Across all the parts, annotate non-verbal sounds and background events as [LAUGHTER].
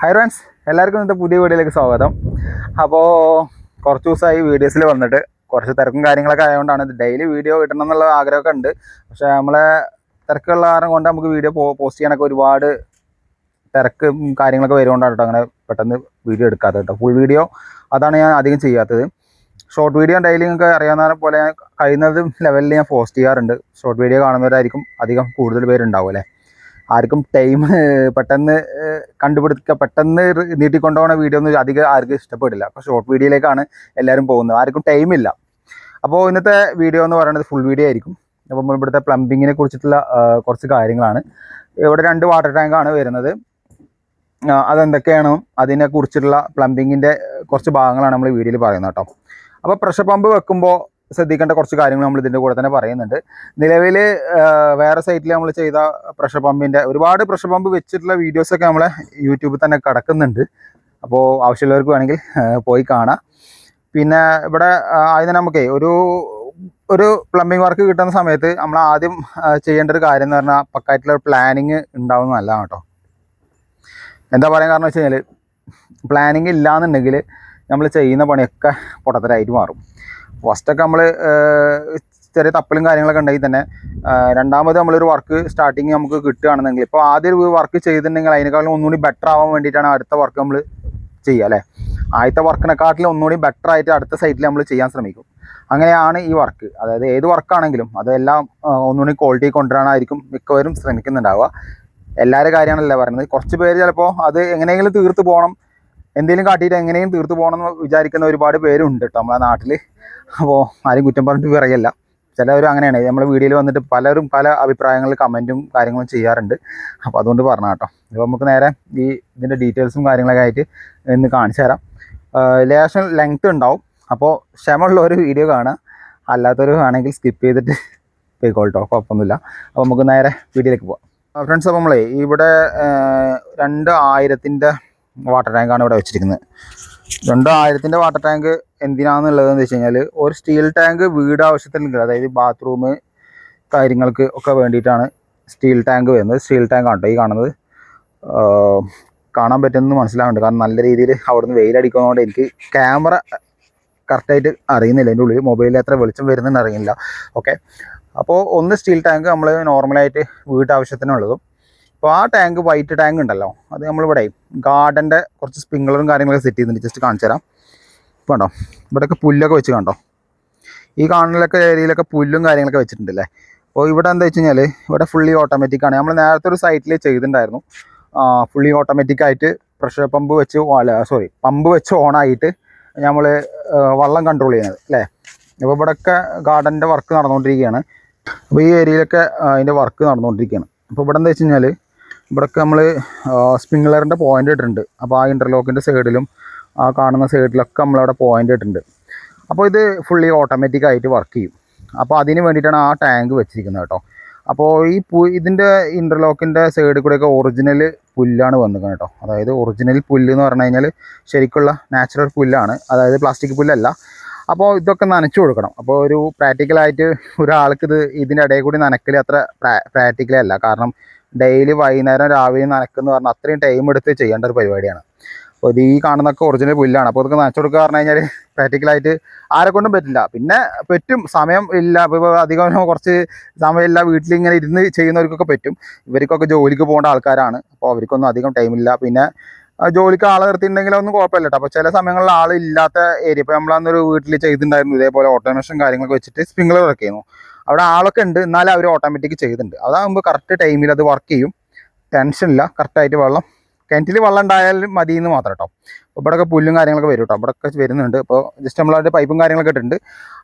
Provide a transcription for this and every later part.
Hi friends എല്ലാവർക്കും ഇന്നത്തെ പുതിയ വീഡിയോയിലേക്ക് സ്വാഗതം. അപ്പോൾ കുറച്ച് ദിവസമായി വീഡിയോസിൽ വന്നിട്ട് കുറച്ച് തിരക്കും കാര്യങ്ങളൊക്കെ ആയതുകൊണ്ടാണ് ഡെയിലി വീഡിയോ കിട്ടണം എന്നുള്ള ആഗ്രഹമൊക്കെ ഉണ്ട്. പക്ഷേ നമ്മളെ തിരക്കുള്ള കാരണം കൊണ്ട് നമുക്ക് വീഡിയോ പോസ്റ്റ് ചെയ്യാനൊക്കെ ഒരുപാട് തിരക്കും കാര്യങ്ങളൊക്കെ വരുകൊണ്ടാണ് കേട്ടോ അങ്ങനെ പെട്ടെന്ന് വീഡിയോ എടുക്കാത്തത് കേട്ടോ ഫുൾ വീഡിയോ അതാണ് ഞാൻ അധികം ചെയ്യാത്തത്. ഷോർട്ട് വീഡിയോ ഡെയിലി നിങ്ങൾക്ക് അറിയാവുന്ന പോലെ ഞാൻ കഴിയുന്നത് ലെവലിൽ ഞാൻ പോസ്റ്റ് ചെയ്യാറുണ്ട്. ഷോർട്ട് വീഡിയോ കാണുന്നവരായിരിക്കും അധികം കൂടുതൽ പേരുണ്ടാവും അല്ലേ? ആർക്കും ടൈം പെട്ടെന്ന് കണ്ടുപിടിക്കുക പെട്ടെന്ന് നീട്ടിക്കൊണ്ടുപോകുന്ന വീഡിയോ ഒന്നും അധികം ആർക്കും ഇഷ്ടപ്പെടില്ല. അപ്പോൾ ഷോർട്ട് വീഡിയോയിലേക്കാണ് എല്ലാവരും പോകുന്നത്. ആർക്കും ടൈമില്ല അപ്പോൾ ഇന്നത്തെ വീഡിയോ എന്ന് പറയുന്നത് ഫുൾ വീഡിയോ ആയിരിക്കും. അപ്പോൾ ഇവിടുത്തെ പ്ലംബിങ്ങിനെ കുറിച്ചിട്ടുള്ള കുറച്ച് കാര്യങ്ങളാണ്. ഇവിടെ രണ്ട് വാട്ടർ ടാങ്കാണ് വരുന്നത്. അതെന്തൊക്കെയാണ് അതെന്തൊക്കെയാണോ? അതിനെ കുറിച്ചിട്ടുള്ള പ്ലംബിങ്ങിന്റെ കുറച്ച് ഭാഗങ്ങളാണ് നമ്മൾ വീഡിയോയിൽ പറയുന്നത് കേട്ടോ. അപ്പോൾ പ്രഷർ പമ്പ് വെക്കുമ്പോൾ ശ്രദ്ധിക്കേണ്ട കുറച്ച് കാര്യങ്ങൾ നമ്മൾ ഇതിന്റെ കൂടെ തന്നെ പറയുന്നുണ്ട്. നിലവിൽ വേറെ സൈറ്റിൽ നമ്മൾ ചെയ്ത പ്രഷർ പമ്പിന്റെ ഒരുപാട് പ്രഷർ പമ്പ് വെച്ചിട്ടുള്ള വീഡിയോസൊക്കെ നമ്മൾ യൂട്യൂബിൽ തന്നെ കിടക്കുന്നുണ്ട്. അപ്പോൾ ആവശ്യമുള്ളവർക്ക് വേണമെങ്കിൽ പോയി കാണാം. പിന്നെ ഇവിടെ ആദ്യം നമുക്ക് ഒരു ഒരു പ്ലംബിംഗ് വർക്ക് കിട്ടുന്ന സമയത്ത് നമ്മൾ ആദ്യം ചെയ്യേണ്ട ഒരു കാര്യം എന്ന് പറഞ്ഞാൽ പക്കായിട്ടുള്ള പ്ലാനിങ് ഉണ്ടാവുന്ന നല്ലതാണ് കേട്ടോ. എന്താ പറയാൻ കാരണം വെച്ച് കഴിഞ്ഞാൽ പ്ലാനിങ് ഇല്ലാന്നുണ്ടെങ്കിൽ നമ്മൾ ചെയ്യുന്ന പണിയൊക്കെ പൊട്ടത്തരായിട്ട് മാറും. ഫസ്റ്റൊക്കെ നമ്മൾ ചെറിയ തപ്പലും കാര്യങ്ങളൊക്കെ ഉണ്ടെങ്കിൽ തന്നെ രണ്ടാമത് നമ്മളൊരു വർക്ക് സ്റ്റാർട്ടിങ് നമുക്ക് കിട്ടുകയാണെന്നെങ്കിൽ ഇപ്പോൾ ആദ്യം വർക്ക് ചെയ്തിട്ടുണ്ടെങ്കിൽ അതിനേക്കാളും ഒന്നുകൂടി ബെറ്റർ ആവാൻ വേണ്ടിയിട്ടാണ് അടുത്ത വർക്ക് നമ്മൾ ചെയ്യുക അല്ലേ? ആദ്യത്തെ വർക്കിനെക്കാട്ടിലും ഒന്നുകൂടി ബെറ്റർ ആയിട്ട് അടുത്ത സൈറ്റിൽ നമ്മൾ ചെയ്യാൻ ശ്രമിക്കും. അങ്ങനെയാണ് ഈ വർക്ക് അതായത് ഏത് വർക്കാണെങ്കിലും അതെല്ലാം ഒന്നുകൂടി ക്വാളിറ്റി കൊണ്ടുവരാനായിരിക്കും മിക്കവരും ശ്രമിക്കുന്നുണ്ടാവുക. എല്ലാവരുടെ കാര്യമാണല്ലേ പറയുന്നത്. കുറച്ച് പേര് ചിലപ്പോൾ അത് എങ്ങനെയെങ്കിലും തീർത്ത് പോകണം. എന്തെങ്കിലും കാട്ടിയിട്ട് എങ്ങനെയും തീർത്ത് പോകണം എന്ന് വിചാരിക്കുന്ന ഒരുപാട് പേരുണ്ട് കേട്ടോ നമ്മളെ നാട്ടിൽ അപ്പോൾ ആരും കുറ്റം പറഞ്ഞിട്ട് പറയല്ല ചിലവർ അങ്ങനെയാണ്. നമ്മൾ വീഡിയോയിൽ വന്നിട്ട് പലരും പല അഭിപ്രായങ്ങളിൽ കമന്റും കാര്യങ്ങളും ചെയ്യാറുണ്ട്. അപ്പോൾ അതുകൊണ്ട് പറഞ്ഞ കേട്ടോ. അപ്പോൾ നമുക്ക് നേരെ ഈ ഇതിന്റെ ഡീറ്റെയിൽസും കാര്യങ്ങളൊക്കെ ആയിട്ട് ഇന്ന് കാണിച്ചു തരാം. ലേശം ലെങ്ത് ഉണ്ടാവും. അപ്പോൾ ഒരു വീഡിയോ കാണുക. അല്ലാത്തൊരു ആണെങ്കിൽ സ്കിപ്പ് ചെയ്തിട്ട് പോയിക്കോട്ടോ കുഴപ്പമൊന്നുമില്ല. അപ്പോൾ നമുക്ക് നേരെ വീഡിയോയിലേക്ക് പോവാം. ഫ്രണ്ട്സ് അപ്പോൾ നമ്മളെ ഇവിടെ രണ്ട് ആയിരത്തിന്റെ വാട്ടർ ടാങ്കാണ് ഇവിടെ വെച്ചിരിക്കുന്നത്. രണ്ട് ആയിരത്തിന്റെ വാട്ടർ ടാങ്ക് എന്തിനാണെന്നുള്ളതെന്ന് വെച്ച് കഴിഞ്ഞാൽ ഒരു സ്റ്റീൽ ടാങ്ക് വീട് ആവശ്യത്തിനുണ്ട് അതായത് ബാത്റൂം കാര്യങ്ങൾക്ക് ഒക്കെ വേണ്ടിയിട്ടാണ് സ്റ്റീൽ ടാങ്ക് വരുന്നത്. സ്റ്റീൽ ടാങ്ക് ആണ് ഈ കാണുന്നത്. കാണാൻ പറ്റുമെന്ന് മനസ്സിലാവുന്നുണ്ട്. കാരണം നല്ല രീതിയിൽ അവിടുന്ന് വെയിലടിക്കുന്നതുകൊണ്ട് എനിക്ക് ക്യാമറ കറക്റ്റായിട്ട് അറിയുന്നില്ല. എന്റെ ഉള്ളിൽ മൊബൈലിൽ എത്ര വെളിച്ചം വരുന്നതെന്ന് അറിയില്ല ഓക്കെ അപ്പോൾ ഒന്ന് സ്റ്റീൽ ടാങ്ക് നമ്മൾ നോർമലായിട്ട് വീട്ടാവശ്യത്തിനുള്ളതും അപ്പോൾ ആ ടാങ്ക് വൈറ്റ് ടാങ്ക് ഉണ്ടല്ലോ അത് നമ്മളിവിടെ ഗാർഡന്റെ കുറച്ച് സ്പ്രിംഗ്ലറും കാര്യങ്ങളൊക്കെ സെറ്റ് ചെയ്യുന്നുണ്ട് ജസ്റ്റ് കാണിച്ചു തരാം. ഇപ്പോൾ കണ്ടോ ഇവിടെയൊക്കെ പുല്ലൊക്കെ വെച്ച് കണ്ടോ? ഈ കാണലൊക്കെ ഏരിയയിലൊക്കെ പുല്ലും കാര്യങ്ങളൊക്കെ വെച്ചിട്ടുണ്ടല്ലേ? അപ്പോൾ ഇവിടെ എന്താ വെച്ച് കഴിഞ്ഞാൽ ഇവിടെ ഫുള്ളി ഓട്ടോമാറ്റിക് ആണ്. നമ്മൾ നേരത്തെ ഒരു സൈറ്റിൽ ചെയ്തിട്ടുണ്ടായിരുന്നു. ഫുള്ളി ഓട്ടോമാറ്റിക് ആയിട്ട് പ്രഷർ പമ്പ് വെച്ച് സോറി പമ്പ് വെച്ച് ഓണായിട്ട് നമ്മൾ വള്ളം കൺട്രോൾ ചെയ്യുന്നത് അല്ലേ? അപ്പോൾ ഇവിടെയൊക്കെ ഗാർഡന്റെ വർക്ക് നടന്നുകൊണ്ടിരിക്കുകയാണ് അപ്പോൾ ഈ ഏരിയയിലൊക്കെ അതിന്റെ വർക്ക് നടന്നുകൊണ്ടിരിക്കുകയാണ് അപ്പോൾ ഇവിടെ എന്താ വെച്ച് കഴിഞ്ഞാൽ ഇവിടെയൊക്കെ നമ്മൾ സ്പ്രിംഗ്ലറിന്റെ പോയിന്റ് ഇട്ടിട്ടുണ്ട്. അപ്പോൾ ആ ഇന്റർലോക്കിന്റെ സൈഡിലും ആ കാണുന്ന സൈഡിലൊക്കെ നമ്മളവിടെ പോയിന്റ് ഇട്ടിട്ടുണ്ട്. അപ്പോൾ ഇത് ഫുള്ളി ഓട്ടോമാറ്റിക് ആയിട്ട് വർക്ക് ചെയ്യും. അപ്പോൾ അതിന് വേണ്ടിയിട്ടാണ് ആ ടാങ്ക് വെച്ചിരിക്കുന്നത് കേട്ടോ. അപ്പോൾ ഈ പു ഇതിന്റെ ഇന്റർലോക്കിന്റെ സൈഡിൽ കൂടെയൊക്കെ ഒറിജിനൽ പുല്ലാണ് വന്നിരിക്കുന്നത് കേട്ടോ. അതായത് ഒറിജിനൽ പുല്ല് എന്ന് പറഞ്ഞു കഴിഞ്ഞാൽ ശരിക്കുള്ള നാച്ചുറൽ പുല്ലാണ്. അതായത് പ്ലാസ്റ്റിക് പുല്ലല്ല. അപ്പോൾ ഇതൊക്കെ നനച്ചു കൊടുക്കണം. അപ്പോൾ ഒരു പ്രാക്ടിക്കലായിട്ട് ഒരാൾക്ക് ഇത് ഇതിന്റെ ഇടയിൽ കൂടി നനക്കൽ അത്ര പ്രാക്ടിക്കലല്ല കാരണം ഡെയിലി വൈകുന്നേരം രാവിലെ നനക്കെന്ന് പറഞ്ഞാൽ അത്രയും ടൈം എടുത്ത് ചെയ്യേണ്ട ഒരു പരിപാടിയാണ്. അപ്പോൾ ഇത് ഈ കാണുന്നൊക്കെ ഒറിജിനൽ പുല്ലാണ്. അപ്പോൾ ഇതൊക്കെ നനച്ചു കൊടുക്കുക പറഞ്ഞു കഴിഞ്ഞാൽ പ്രാക്ടിക്കലായിട്ട് ആരെ കൊണ്ടും പറ്റില്ല. പിന്നെ പറ്റും. സമയം ഇല്ല. ഇപ്പോൾ അധികം കുറച്ച് സമയമില്ല വീട്ടിലിങ്ങനെ ഇരുന്ന് ചെയ്യുന്നവർക്കൊക്കെ പറ്റും. ഇവർക്കൊക്കെ ജോലിക്ക് പോകേണ്ട ആൾക്കാരാണ്. അപ്പോൾ അവർക്കൊന്നും അധികം ടൈമില്ല പിന്നെ ജോലിക്ക് ആളെ നിർത്തിയിട്ടുണ്ടെങ്കിൽ ഒന്നും കുഴപ്പമില്ല കേട്ടോ അപ്പോൾ ചില സമയങ്ങളിൽ ആളില്ലാത്ത ഏരിയ ഇപ്പോൾ നമ്മളന്നൊരു വീട്ടിൽ ചെയ്തിട്ടുണ്ടായിരുന്നു. ഇതേപോലെ ഓട്ടോമേഷൻ കാര്യങ്ങളൊക്കെ വെച്ചിട്ട് സ്പ്രിംഗ്ലർ വർക്ക് ചെയ്യുന്നു. അവിടെ ആളൊക്കെ ഉണ്ട്. എന്നാലും അവർ ഓട്ടോമാറ്റിക് ചെയ്തിട്ടുണ്ട്. അതാകുമ്പോൾ കറക്റ്റ് ടൈമിൽ അത് വർക്ക് ചെയ്യും. ടെൻഷനില്ല കറക്റ്റായിട്ട് വെള്ളം കിണറ്റിൽ വെള്ളം ഉണ്ടായാലും മതി എന്ന് മാത്രം കേട്ടോ ഇവിടെയൊക്കെ പുല്ലും കാര്യങ്ങളൊക്കെ വരും കേട്ടോ ഇവിടെയൊക്കെ വരുന്നുണ്ട്. അപ്പോൾ ജസ്റ്റ് നമ്മളതിന്റെ പൈപ്പും കാര്യങ്ങളൊക്കെ ഇട്ടിട്ടുണ്ട്.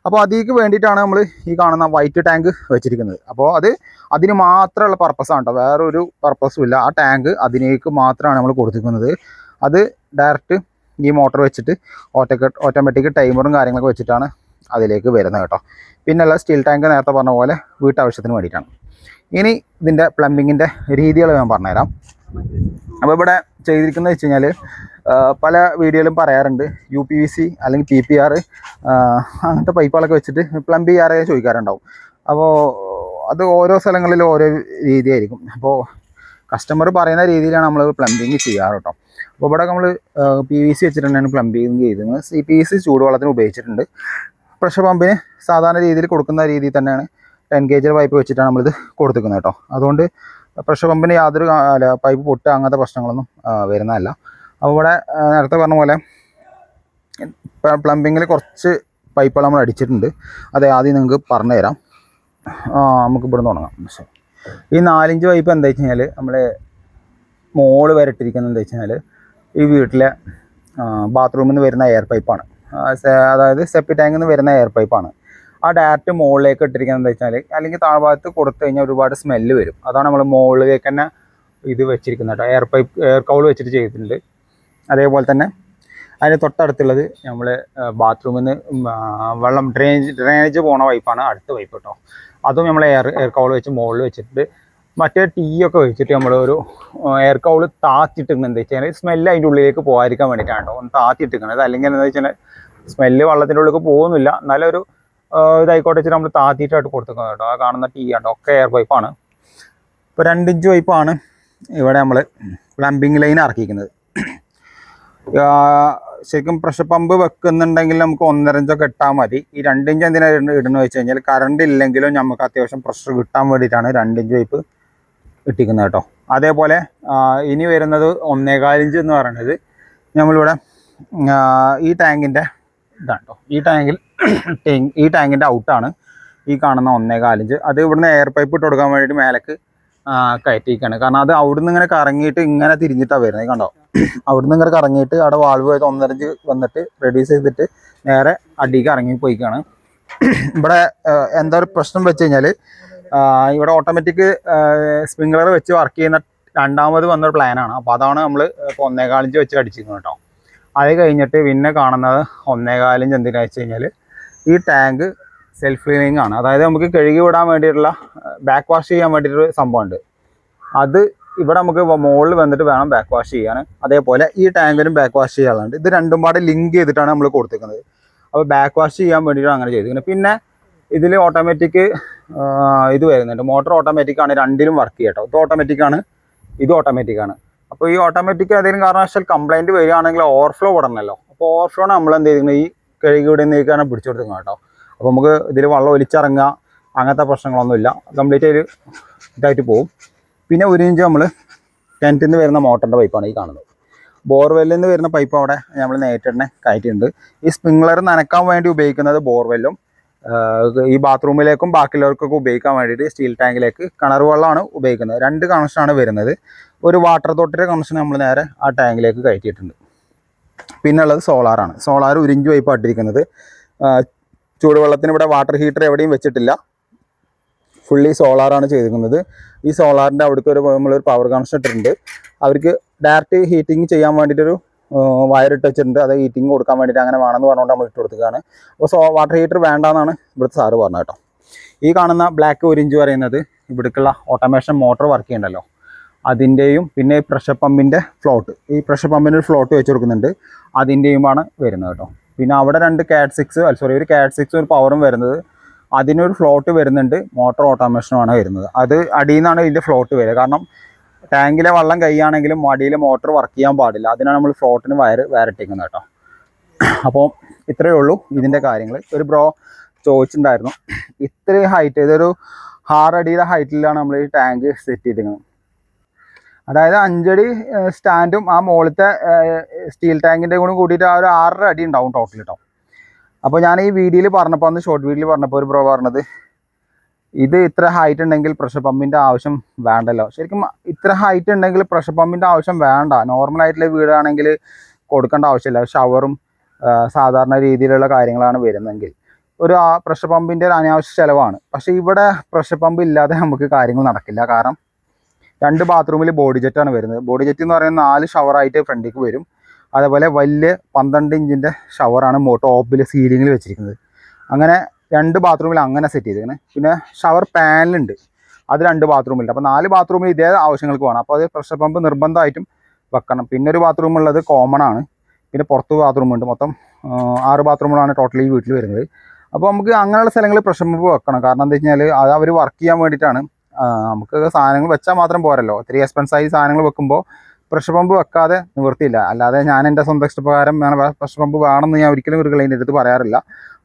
അപ്പോൾ അതിലേക്ക് വേണ്ടിയിട്ടാണ് നമ്മൾ ഈ കാണുന്ന വൈറ്റ് ടാങ്ക് വെച്ചിരിക്കുന്നത്. അപ്പോൾ അത് അതിന് മാത്രമുള്ള പർപ്പസാണ് കേട്ടോ വേറൊരു പർപ്പസും ഇല്ല. ആ ടാങ്ക് അതിനേക്ക് മാത്രമാണ് നമ്മൾ കൊടുത്തിരിക്കുന്നത്. അത് ഡയറക്റ്റ് ഈ മോട്ടർ വെച്ചിട്ട് ഓട്ടോക്ക് ഓട്ടോമാറ്റിക് ടൈമറും കാര്യങ്ങളൊക്കെ വെച്ചിട്ടാണ് അതിലേക്ക് വരുന്നത് കേട്ടോ പിന്നെയുള്ള സ്റ്റീൽ ടാങ്ക് നേരത്തെ പറഞ്ഞ പോലെ വീട്ടാവശ്യത്തിന് വേണ്ടിയിട്ടാണ്. ഇനി ഇതിന്റെ പ്ലംബിങ്ങിന്റെ രീതികൾ ഞാൻ പറഞ്ഞുതരാം. അപ്പോൾ ഇവിടെ ചെയ്തിരിക്കുന്നത് വെച്ച് കഴിഞ്ഞാൽ പല വീഡിയോയിലും പറയാറുണ്ട്. യു പി വി സി അല്ലെങ്കിൽ പി പി ആർ അങ്ങനത്തെ പൈപ്പുകളൊക്കെ വെച്ചിട്ട് പ്ലംബ് ചെയ്യാറേ ചോദിക്കാറുണ്ടാവും. അപ്പോൾ അത് ഓരോ സ്ഥലങ്ങളിലും ഓരോ രീതിയായിരിക്കും. അപ്പോൾ കസ്റ്റമർ പറയുന്ന രീതിയിലാണ് നമ്മൾ പ്ലംബിങ് ചെയ്യാറ് കേട്ടോ അപ്പോൾ ഇവിടെ നമ്മൾ പി വി സി വെച്ചിട്ടുണ്ടാണ് പ്ലംബിങ് ചെയ്തത്. സി പി സി ചൂടുവെള്ളത്തിന് ഉപയോഗിച്ചിട്ടുണ്ട്. പ്രഷർ പമ്പിന് സാധാരണ രീതിയിൽ കൊടുക്കുന്ന രീതിയിൽ തന്നെയാണ് ടെൻ കെ ജി പൈപ്പ് വെച്ചിട്ടാണ് നമ്മളിത് കൊടുത്തിരിക്കുന്നത് കേട്ടോ അതുകൊണ്ട് പ്രഷർ പമ്പിന് യാതൊരു അല്ല പൈപ്പ് പൊട്ടുക അങ്ങനത്തെ പ്രശ്നങ്ങളൊന്നും വരുന്നതല്ല. അപ്പോൾ ഇവിടെ നേരത്തെ പറഞ്ഞ പോലെ പ്ലംബിങ്ങിൽ കുറച്ച് പൈപ്പുകൾ നമ്മൾ അടിച്ചിട്ടുണ്ട്. അത് ആദ്യം നിങ്ങൾക്ക് പറഞ്ഞു തരാം. നമുക്ക് ഇവിടെ തുടങ്ങാം. ഈ നാലിഞ്ച് പൈപ്പ് എന്താ വെച്ച് കഴിഞ്ഞാൽ നമ്മൾ മോൾ വരെ എന്താ വെച്ച് കഴിഞ്ഞാൽ ഈ വീട്ടിലെ ബാത്റൂമിൽ നിന്ന് വരുന്ന എയർ പൈപ്പാണ്. അതായത് സെപ്പി ടാങ്കിൽ നിന്ന് വരുന്ന എയർ പൈപ്പാണ്. ആ ഡയറക്റ്റ് മുകളിലേക്ക് ഇട്ടിരിക്കുന്നത് എന്താ വെച്ചാൽ അല്ലെങ്കിൽ താഴ്ഭാഗത്ത് കൊടുത്തു കഴിഞ്ഞാൽ ഒരുപാട് സ്മെല്ല് വരും. അതാണ് നമ്മൾ മുകളിലേക്ക് തന്നെ ഇത് വെച്ചിരിക്കുന്നത് കേട്ടോ. എയർ പൈപ്പ് എയർ കൗൾ വെച്ചിട്ട് ചെയ്തിട്ടുണ്ട്. അതേപോലെ തന്നെ അതിന് തൊട്ടടുത്തുള്ളത് നമ്മൾ ബാത്റൂമിൽ നിന്ന് വെള്ളം ഡ്രെയിനേജ് ഡ്രെയിനേജ് പോണ പൈപ്പാണ് അടുത്ത പൈപ്പ് കേട്ടോ. അതും നമ്മൾ എയർ എയർ കൗൾ വെച്ച് മുകളിൽ വെച്ചിട്ട് മറ്റേ ടീ ഒക്കെ വെച്ചിട്ട് നമ്മൾ ഒരു എയർ കൗൾ താത്തിട്ടിരിക്കണം എന്താ വെച്ചാൽ സ്മെല്ല് അതിന്റെ ഉള്ളിലേക്ക് പോകാതിരിക്കാൻ വേണ്ടിയിട്ടാണ് കേട്ടോ. ഒന്ന് താത്തിട്ടിരിക്കുന്നത് അല്ലെങ്കിൽ എന്താ വെച്ചാൽ സ്മെല്ല് വെള്ളത്തിന്റെ ഉള്ളിലേക്ക് പോകുന്നില്ല. ആ, ഇതായിക്കോട്ടെ വെച്ചിട്ട് നമ്മൾ താത്തിയിട്ടായിട്ട് കൊടുത്തേക്കുന്നത് കേട്ടോ. ആ കാണുന്ന ടീ ആണ് ഒക്കെ എയർ പൈപ്പാണ് ഇപ്പോൾ രണ്ട് ഇഞ്ച് പൈപ്പാണ് ഇവിടെ നമ്മൾ പ്ലംബിങ് ലൈൻ ഇറക്കിയിരിക്കുന്നത്. ആ, ശരിക്കും പ്രഷർ പമ്പ് വെക്കുന്നുണ്ടെങ്കിൽ നമുക്ക് ഒന്നര ഇഞ്ചൊക്കെ ഇട്ടാൽ മതി. ഈ രണ്ട് ഇഞ്ച് എന്തിനാണ് ഇടുന്നത് വെച്ച് കഴിഞ്ഞാൽ കറണ്ട് ഇല്ലെങ്കിലും നമുക്ക് അത്യാവശ്യം പ്രഷർ കിട്ടാൻ വേണ്ടിയിട്ടാണ് രണ്ട് ഇഞ്ച് പൈപ്പ് ഇട്ടിക്കുന്നത് കേട്ടോ. അതേപോലെ ഇനി വരുന്നത് ഒന്നേകാലിഞ്ച് എന്ന് പറയുന്നത് നമ്മളിവിടെ ഈ ടാങ്കിന്റെ ഇതാണ് കേട്ടോ ഈ ടാങ്കിൽ ടാങ്ക് ഈ ടാങ്കിന്റെ ഔട്ടാണ് ഈ കാണുന്ന ഒന്നേകാൽ ഇഞ്ച് അത് ഇവിടുന്ന് എയർ പൈപ്പ് ഇട്ട് കൊടുക്കാൻ വേണ്ടിയിട്ട് മേലേക്ക് കയറ്റിയിരിക്കുകയാണ് കാരണം അത് അവിടുന്ന് ഇങ്ങനെ കറങ്ങിയിട്ട് ഇങ്ങനെ തിരിഞ്ഞിട്ടാണ് വരുന്നത്. കണ്ടോ? അവിടുന്ന് ഇങ്ങനെ കറങ്ങിയിട്ട് അവിടെ വാൾവ് പോയത് ഒന്നരഞ്ച് വന്നിട്ട് റെഡ്യൂസ് ചെയ്തിട്ട് നേരെ അടിക്ക് ഇറങ്ങി പോയിക്കാണ് ഇവിടെ എന്താ ഒരു പ്രശ്നം വെച്ച് കഴിഞ്ഞാൽ ഇവിടെ ഓട്ടോമാറ്റിക് സ്പ്രിംഗ്ലർ വെച്ച് വർക്ക് ചെയ്യുന്ന രണ്ടാമത് വന്നൊരു പ്ലാനാണ് അപ്പോൾ അതാണ് നമ്മൾ ഇപ്പോൾ ഒന്നേകാലിഞ്ച് വെച്ച് അടിച്ചിരിക്കുന്നത് കേട്ടോ. അത് കഴിഞ്ഞിട്ട് പിന്നെ കാണുന്നത് ഒന്നേകാലും ചെന്തിനാ വെച്ച് കഴിഞ്ഞാൽ ഈ ടാങ്ക് സെൽഫ് ക്ലീനിങ് ആണ്. അതായത് നമുക്ക് കഴുകി വിടാൻ വേണ്ടിയിട്ടുള്ള ബാക്ക് വാഷ് ചെയ്യാൻ വേണ്ടിയിട്ടൊരു സംഭവമുണ്ട്. അത് ഇവിടെ നമുക്ക് മുകളിൽ വന്നിട്ട് വേണം ബാക്ക് വാഷ് ചെയ്യാൻ. അതേപോലെ ഈ ടാങ്കിനും ബാക്ക് വാഷ് ചെയ്യാനുണ്ട് ഇത് രണ്ടും പാടെ ലിങ്ക് ചെയ്തിട്ടാണ് നമ്മൾ കൊടുത്തിരിക്കുന്നത്. അപ്പോൾ ബാക്ക് വാഷ് ചെയ്യാൻ വേണ്ടിയിട്ടാണ് അങ്ങനെ ചെയ്തിരിക്കുന്നത് പിന്നെ ഇതിൽ ഓട്ടോമാറ്റിക് ഇത് വരുന്നുണ്ട്. മോട്ടോർ ഓട്ടോമാറ്റിക് ആണ് രണ്ടിലും വർക്ക് ചെയ്യട്ടോ ഇത് ഓട്ടോമാറ്റിക് ആണ്. ഇത് ഓട്ടോമാറ്റിക് ആണ്. അപ്പോൾ ഈ ഓട്ടോമാറ്റിക് ഏതെങ്കിലും കാരണവശാൽ കംപ്ലൈന്റ് വരികയാണെങ്കിൽ ഓവർഫ്ലോ വിടണമല്ലോ അപ്പോൾ ഓവർഫ്ലോ നമ്മൾ എന്ത് ചെയ്തിരിക്കുന്നത് ഈ കഴുകി വിടുന്നേക്കാണ് പിടിച്ചു കൊടുക്കുന്നത് കേട്ടോ. അപ്പോൾ നമുക്ക് ഇതിൽ വെള്ളം ഒലിച്ചിറങ്ങുക അങ്ങനത്തെ പ്രശ്നങ്ങളൊന്നുമില്ല. കംപ്ലീറ്റ് ഒരു ഇതായിട്ട് പോകും പിന്നെ ഒരു ഇഞ്ച് നമ്മൾ കിണറ്റിൽ നിന്ന് വരുന്ന മോട്ടറിന്റെ പൈപ്പാണ് ഈ കാണുന്നത്. ബോർവെല്ലിൽ നിന്ന് വരുന്ന പൈപ്പ് അവിടെ നമ്മൾ നേരിട്ട് തന്നെ കയറ്റിയിട്ടുണ്ട്. ഈ സ്പ്രിംഗ്ലർ നനക്കാൻ വേണ്ടി ഉപയോഗിക്കുന്നത് ബോർവെല്ലും ഈ ബാത്റൂമിലേക്കും ബാക്കിയുള്ളവർക്കൊക്കെ ഉപയോഗിക്കാൻ വേണ്ടിയിട്ട് സ്റ്റീൽ ടാങ്കിലേക്ക് കിണർ വെള്ളമാണ് ഉപയോഗിക്കുന്നത്. രണ്ട് കണക്ഷനാണ് വരുന്നത്. ഒരു വാട്ടർ തൊട്ടിന്റെ കണക്ഷൻ നമ്മൾ നേരെ ആ ടാങ്കിലേക്ക് കയറ്റിയിട്ടുണ്ട്. പിന്നെ ഉള്ളത് സോളാറാണ് സോളാർ ഉരിഞ്ച് പൈപ്പ് ആട്ടിരിക്കുന്നത് ചൂടുവെള്ളത്തിന് ഇവിടെ വാട്ടർ ഹീറ്റർ എവിടെയും വെച്ചിട്ടില്ല. ഫുള്ളി സോളാറാണ് ചെയ്തിരിക്കുന്നത്. ഈ സോളാറിന്റെ അവിടേക്ക് ഒരു നമ്മളൊരു പവർ കണക്ഷൻ ഇട്ടിട്ടുണ്ട്. അവർക്ക് ഡയറക്റ്റ് ഹീറ്റിംഗ് ചെയ്യാൻ വേണ്ടിയിട്ടൊരു വയർ ഇട്ട് വെച്ചിട്ടുണ്ട്. അത് ഹീറ്റിംഗ് കൊടുക്കാൻ വേണ്ടിയിട്ട് അങ്ങനെ വേണമെന്ന് പറഞ്ഞുകൊണ്ട് നമ്മൾ ഇട്ട് കൊടുക്കുകയാണ്. അപ്പോൾ സോ വാട്ടർ ഹീറ്റർ വേണ്ടാന്നാണ് ഇവിടുത്തെ സാറ് പറഞ്ഞത് കേട്ടോ. ഈ കാണുന്ന ബ്ലാക്ക് ഒരിഞ്ച് പറയുന്നത് ഇവിടേക്കുള്ള ഓട്ടോമേഷൻ മോട്ടോർ വർക്ക് ചെയ്യണ്ടല്ലോ. അതിന്റെയും പിന്നെ പ്രഷർ പമ്പിന്റെ ഫ്ലോട്ട് ഈ പ്രഷർ പമ്പിന്റെ ഒരു ഫ്ലോട്ട് വെച്ച് കൊടുക്കുന്നുണ്ട്. അതിന്റെയുമാണ് വരുന്നത് കേട്ടോ. പിന്നെ അവിടെ രണ്ട് കാറ്റ് സിക്സ് സോറി ഒരു കാറ്റ് സിക്സ് ഒരു പവറും വരുന്നത്. അതിനൊരു ഫ്ലോട്ട് വരുന്നുണ്ട്. മോട്ടോർ ഓട്ടോമേഷനുമാണ് വരുന്നത്. അത് അടിയിൽ നിന്നാണ് ഇതിന്റെ ഫ്ലോട്ട് വരിക. കാരണം ടാങ്കിലെ വെള്ളം കൈയാണെങ്കിലും അടിയിൽ മോട്ടോർ വർക്ക് ചെയ്യാൻ പാടില്ല. അതിനാണ് നമ്മൾ ഫ്ലോട്ടിന് വയർ വയറിട്ടിക്കുന്നത് കേട്ടോ. അപ്പോൾ ഇത്രയേ ഉള്ളൂ ഇതിന്റെ കാര്യങ്ങൾ ഒരു ബ്രോ ചോദിച്ചിട്ടുണ്ടായിരുന്നു. ഇത്രയും ഹൈറ്റ് ഇതൊരു ആറടിയുടെ ഹൈറ്റിലാണ് നമ്മൾ ഈ ടാങ്ക് സെറ്റ് ചെയ്തിരിക്കുന്നത്. അതായത് അഞ്ചടി സ്റ്റാൻഡും ആ മുകളിലത്തെ സ്റ്റീൽ ടാങ്കിന്റെ കൂടെ കൂട്ടിയിട്ട് ആ ഒരു ആറര അടി ഉണ്ടാവും ടോട്ടൽ കേട്ടോ അപ്പോൾ ഞാൻ ഈ വീഡിയോയിൽ പറഞ്ഞപ്പോൾ അന്ന് ഷോർട്ട് വീഡിയോയിൽ പറഞ്ഞപ്പോൾ ഒരു ബ്രോ പറഞ്ഞത് ഇത് ഇത്ര ഹൈറ്റ് ഉണ്ടെങ്കിൽ പ്രഷർ പമ്പിന്റെ ആവശ്യം വേണ്ടല്ലോ. ശരിക്കും ഇത്ര ഹൈറ്റ് ഉണ്ടെങ്കിൽ പ്രഷർ പമ്പിന്റെ ആവശ്യം വേണ്ട. നോർമൽ ആയിട്ടുള്ള വീടാണെങ്കിൽ കൊടുക്കേണ്ട ആവശ്യമില്ല. ഷവറും സാധാരണ രീതിയിലുള്ള കാര്യങ്ങളാണ് വരുന്നതെങ്കിൽ. ഒരു പ്രഷർ പമ്പിന്റെ ഒരു അനാവശ്യ ചിലവാണ്. പക്ഷേ ഇവിടെ പ്രഷർ പമ്പ് ഇല്ലാതെ നമുക്ക് കാര്യങ്ങൾ നടക്കില്ല. കാരണം രണ്ട് ബാത്റൂമിൽ ബോഡി ജെറ്റാണ് വരുന്നത്. ബോഡി ജെറ്റ് എന്ന് പറയുന്നത് നാല് ഷവറായിട്ട് ഫ്രണ്ടിലേക്ക് വരും. അതേപോലെ വലിയ പന്ത്രണ്ട് ഇഞ്ചിന്റെ ഷവറാണ് ടോപ്പിൽ സീലിങ്ങിൽ വെച്ചിരിക്കുന്നത്. അങ്ങനെ രണ്ട് ബാത്റൂമിൽ അങ്ങനെ സെറ്റ് ചെയ്തിരിക്കുന്നത് പിന്നെ ഷവർ പാനലുണ്ട് അത് രണ്ട് ബാത്റൂമിലുണ്ട് അപ്പോൾ നാല് ബാത്റൂമിൽ ഇതേ ആവശ്യങ്ങൾക്ക് വേണം. അപ്പോൾ അത് പ്രഷർ പമ്പ് നിർബന്ധമായിട്ടും വെക്കണം. പിന്നെ ഒരു ബാത്റൂം ഉള്ളത് കോമൺ ആണ്. പിന്നെ പുറത്ത് ബാത്റൂമുണ്ട് മൊത്തം ആറ് ബാത്റൂമുകളാണ് ടോട്ടൽ ഈ വീട്ടിൽ വരുന്നത്. അപ്പോൾ നമുക്ക് അങ്ങനെയുള്ള സ്ഥലങ്ങളിൽ പ്രഷർ പമ്പ് വെക്കണം. കാരണം എന്താ വെച്ച് കഴിഞ്ഞാൽ അത് അവർ വർക്ക് ചെയ്യാൻ വേണ്ടിയിട്ടാണ് നമുക്ക് സാധനങ്ങൾ വെച്ചാൽ മാത്രം പോരല്ലോ. ഒത്തിരി എക്സ്പെൻസായി സാധനങ്ങൾ വെക്കുമ്പോൾ പ്രഷർ പമ്പ് വെക്കാതെ നിവൃത്തിയില്ല. അല്ലാതെ ഞാൻ എന്റെ സ്വന്തം ഇഷ്ടപ്രകാരം ഞാൻ പ്രഷർ പമ്പ് വേണമെന്ന് ഞാൻ ഒരിക്കലും ഒരു ക്ലൈന്റെ അടുത്ത് പറയാറില്ല.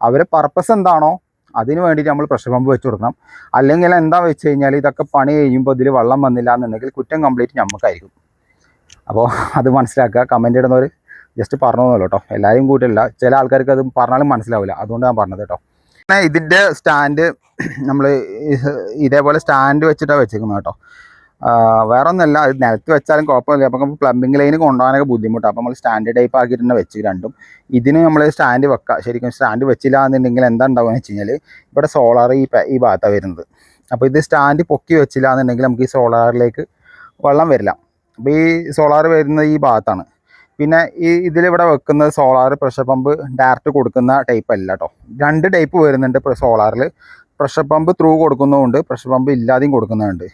അവരെ പർപ്പസ് എന്താണോ അതിന് വേണ്ടിയിട്ട് നമ്മൾ പ്രഷർ പമ്പ് വെച്ച് കൊടുക്കണം. അല്ലെങ്കിൽ എന്താ വെച്ച് കഴിഞ്ഞാൽ ഇതൊക്കെ പണി കഴിയുമ്പോൾ ഇതിൽ വെള്ളം വന്നില്ല എന്നുണ്ടെങ്കിൽ കുറ്റം കംപ്ലീറ്റ് നമുക്കായിരിക്കും അപ്പോൾ അത് മനസ്സിലാക്കുക. കമന്റ് ഇടുന്നവർ ജസ്റ്റ് പറഞ്ഞു തന്നല്ലോ കേട്ടോ. എല്ലാവരും കൂട്ടില്ല. ചില ആൾക്കാർക്ക് അത് പറഞ്ഞാലും മനസ്സിലാവില്ല. അതുകൊണ്ട് ഞാൻ പറഞ്ഞത് കേട്ടോ. ഇതിന്റെ സ്റ്റാൻഡ് നമ്മൾ ഇതേപോലെ സ്റ്റാൻഡ് വെച്ചിട്ടാണ് വെച്ചേക്കുന്നത് കേട്ടോ. വേറെ ഒന്നുമല്ല ഇത് നിലത്ത് വെച്ചാലും കുഴപ്പമില്ല. അപ്പം നമുക്ക് പ്ലംബിംഗ് ലൈന് കൊണ്ടുപോകാനൊക്കെ ബുദ്ധിമുട്ടാണ് അപ്പോൾ നമ്മൾ സ്റ്റാൻഡ് ടൈപ്പ് ആക്കിയിട്ട് തന്നെ വെച്ച് രണ്ടും. ഇതിന് നമ്മൾ സ്റ്റാൻഡ് വെക്കുക ശരിക്കും സ്റ്റാൻഡ് വെച്ചില്ല എന്നുണ്ടെങ്കിൽ എന്താ ഉണ്ടാവുക എന്ന് വെച്ച് കഴിഞ്ഞാൽ ഇവിടെ സോളാർ ഈ ഈ ഭാഗത്താണ് വരുന്നത്. അപ്പോൾ ഇത് സ്റ്റാൻഡ് പൊക്കി വെച്ചില്ല എന്നുണ്ടെങ്കിൽ നമുക്ക് ഈ സോളാറിലേക്ക് വെള്ളം വരില്ല. അപ്പോൾ ഈ സോളാർ വരുന്നത് ഈ ഭാഗത്താണ്. പിന്നെ ഈ ഇതിലിവിടെ വെക്കുന്നത് സോളാർ പ്രഷർ പമ്പ് ഡയറക്റ്റ് കൊടുക്കുന്ന ടൈപ്പ് അല്ല കേട്ടോ രണ്ട് ടൈപ്പ് വരുന്നുണ്ട് സോളാറിൽ പ്രഷർ പമ്പ് ത്രൂ കൊടുക്കുന്നതുകൊണ്ട് പ്രഷർ പമ്പ് ഇല്ലാതെയും കൊടുക്കുന്നുണ്ട്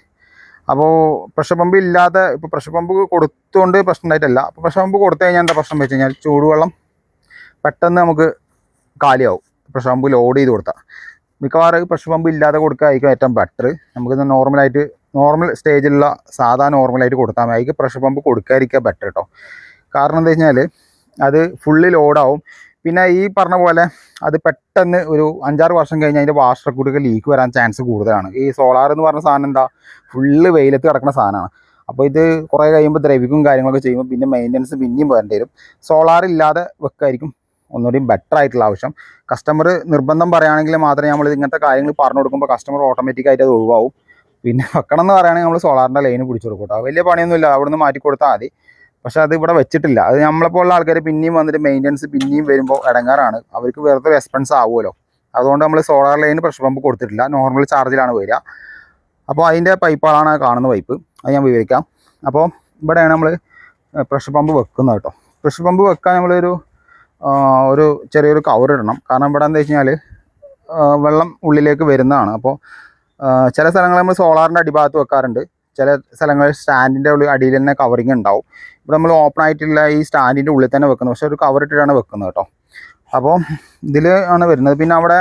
അപ്പോൾ പ്രഷർ പമ്പ് ഇല്ലാതെ ഇപ്പോൾ പ്രഷർ പമ്പ് കൊടുത്തുകൊണ്ട് പ്രശ്നം ഉണ്ടായിട്ടല്ല. അപ്പോൾ പ്രഷർ പമ്പ് കൊടുത്തു കഴിഞ്ഞാൽ എന്താ പ്രശ്നം വെച്ച് കഴിഞ്ഞാൽ ചൂടുവെള്ളം പെട്ടെന്ന് നമുക്ക് കാലിയാവും. പ്രഷർ പമ്പ് ലോഡ് ചെയ്ത് കൊടുത്താൽ മിക്കവാറും പ്രഷർ പമ്പ് ഇല്ലാതെ കൊടുക്കുകയായിരിക്കും ഏറ്റവും ബെറ്റർ നമുക്കിത് നോർമലായിട്ട് നോർമൽ സ്റ്റേജിലുള്ള സാധാ നോർമലായിട്ട് കൊടുത്താൽ മതി. അതിക്ക് പ്രഷർ പമ്പ് കൊടുക്കാതിരിക്കുക ബെറ്റർ കേട്ടോ കാരണം എന്താ വെച്ചാൽ അത് ഫുള്ളി ലോഡാവും പിന്നെ ഈ പറഞ്ഞ പോലെ അത് പെട്ടെന്ന് ഒരു അഞ്ചാറ് വർഷം കഴിഞ്ഞാൽ അതിന്റെ വാഷർ കൂടിയൊക്കെ ലീക്ക് വരാൻ ചാൻസ് കൂടുതലാണ്. ഈ സോളാർ എന്ന് പറഞ്ഞ സാധനം എന്താ? ഫുള്ള് വെയിലത്ത് കിടക്കുന്ന സാധനമാണ്. അപ്പോൾ ഇത് കുറേ കഴിയുമ്പോൾ ദ്രവിക്കും കാര്യങ്ങളൊക്കെ ചെയ്യുമ്പോൾ പിന്നെ മെയിന്റനൻസ് പിന്നെയും വരേണ്ടി വരും. സോളാർ ഇല്ലാതെ വെക്കായിരിക്കും ഒന്നുകൂടി ബെറ്റർ ആയിട്ടുള്ള ആവശ്യം. കസ്റ്റമർ നിർബന്ധം പറയുകയാണെങ്കിൽ മാത്രമേ നമ്മൾ ഇങ്ങനത്തെ കാര്യങ്ങൾ പറഞ്ഞു കൊടുക്കുമ്പോൾ കസ്റ്റമർ ഓട്ടോമാറ്റിക്കായിട്ട് അത് ഒഴിവാവും. പിന്നെ വെക്കണം എന്ന് പറയുകയാണെങ്കിൽ നമ്മൾ സോളാറിന്റെ ലൈന് പിടിച്ചു കൊടുക്കും കേട്ടോ. വലിയ പണിയൊന്നുമില്ല. അവിടെ നിന്ന് മാറ്റി കൊടുത്താൽ മതി. പക്ഷെ അത് ഇവിടെ വെച്ചിട്ടില്ല. അത് നമ്മളെപ്പോലുള്ള ആൾക്കാർ പിന്നെയും വന്നിട്ട് മെയിന്റനൻസ് പിന്നെയും വരുമ്പോൾ ഇടങ്ങാറാണ് അവർക്ക് വെറുതെ എക്സ്പെൻസ് ആവുമല്ലോ. അതുകൊണ്ട് നമ്മൾ സോളാർ ലൈന് പ്രഷർ പമ്പ് കൊടുത്തിട്ടില്ല. നോർമൽ ചാർജിലാണ് വരിക. അപ്പോൾ അതിന്റെ പൈപ്പാണ് കാണുന്ന പൈപ്പ് അത് ഞാൻ വിവരിക്കാം. അപ്പോൾ ഇവിടെയാണ് നമ്മൾ പ്രഷർ പമ്പ് വെക്കുന്നത് കേട്ടോ. പ്രഷർ പമ്പ് വെക്കാൻ നമ്മളൊരു ഒരു ചെറിയൊരു കവർ ഇടണം. കാരണം ഇവിടെ എന്താ വെച്ച് വെള്ളം ഉള്ളിലേക്ക് വരുന്നതാണ്. അപ്പോൾ ചില സ്ഥലങ്ങൾ നമ്മൾ സോളാറിന്റെ അടിഭാഗത്ത് വെക്കാറുണ്ട്. ചില സ്ഥലങ്ങളിൽ സ്റ്റാൻഡിന്റെ ഉള്ളിൽ അടിയിൽ തന്നെ കവറിങ് ഉണ്ടാവും. ഇവിടെ നമ്മൾ ഓപ്പൺ ആയിട്ടുള്ള ഈ സ്റ്റാൻഡിന്റെ ഉള്ളിൽ തന്നെ വെക്കുന്നത്. പക്ഷേ ഒരു കവർ ഇട്ടിട്ടാണ് വെക്കുന്നത് കേട്ടോ. അപ്പോൾ ഇതിൽ ആണ് വരുന്നത്. പിന്നെ അവിടെ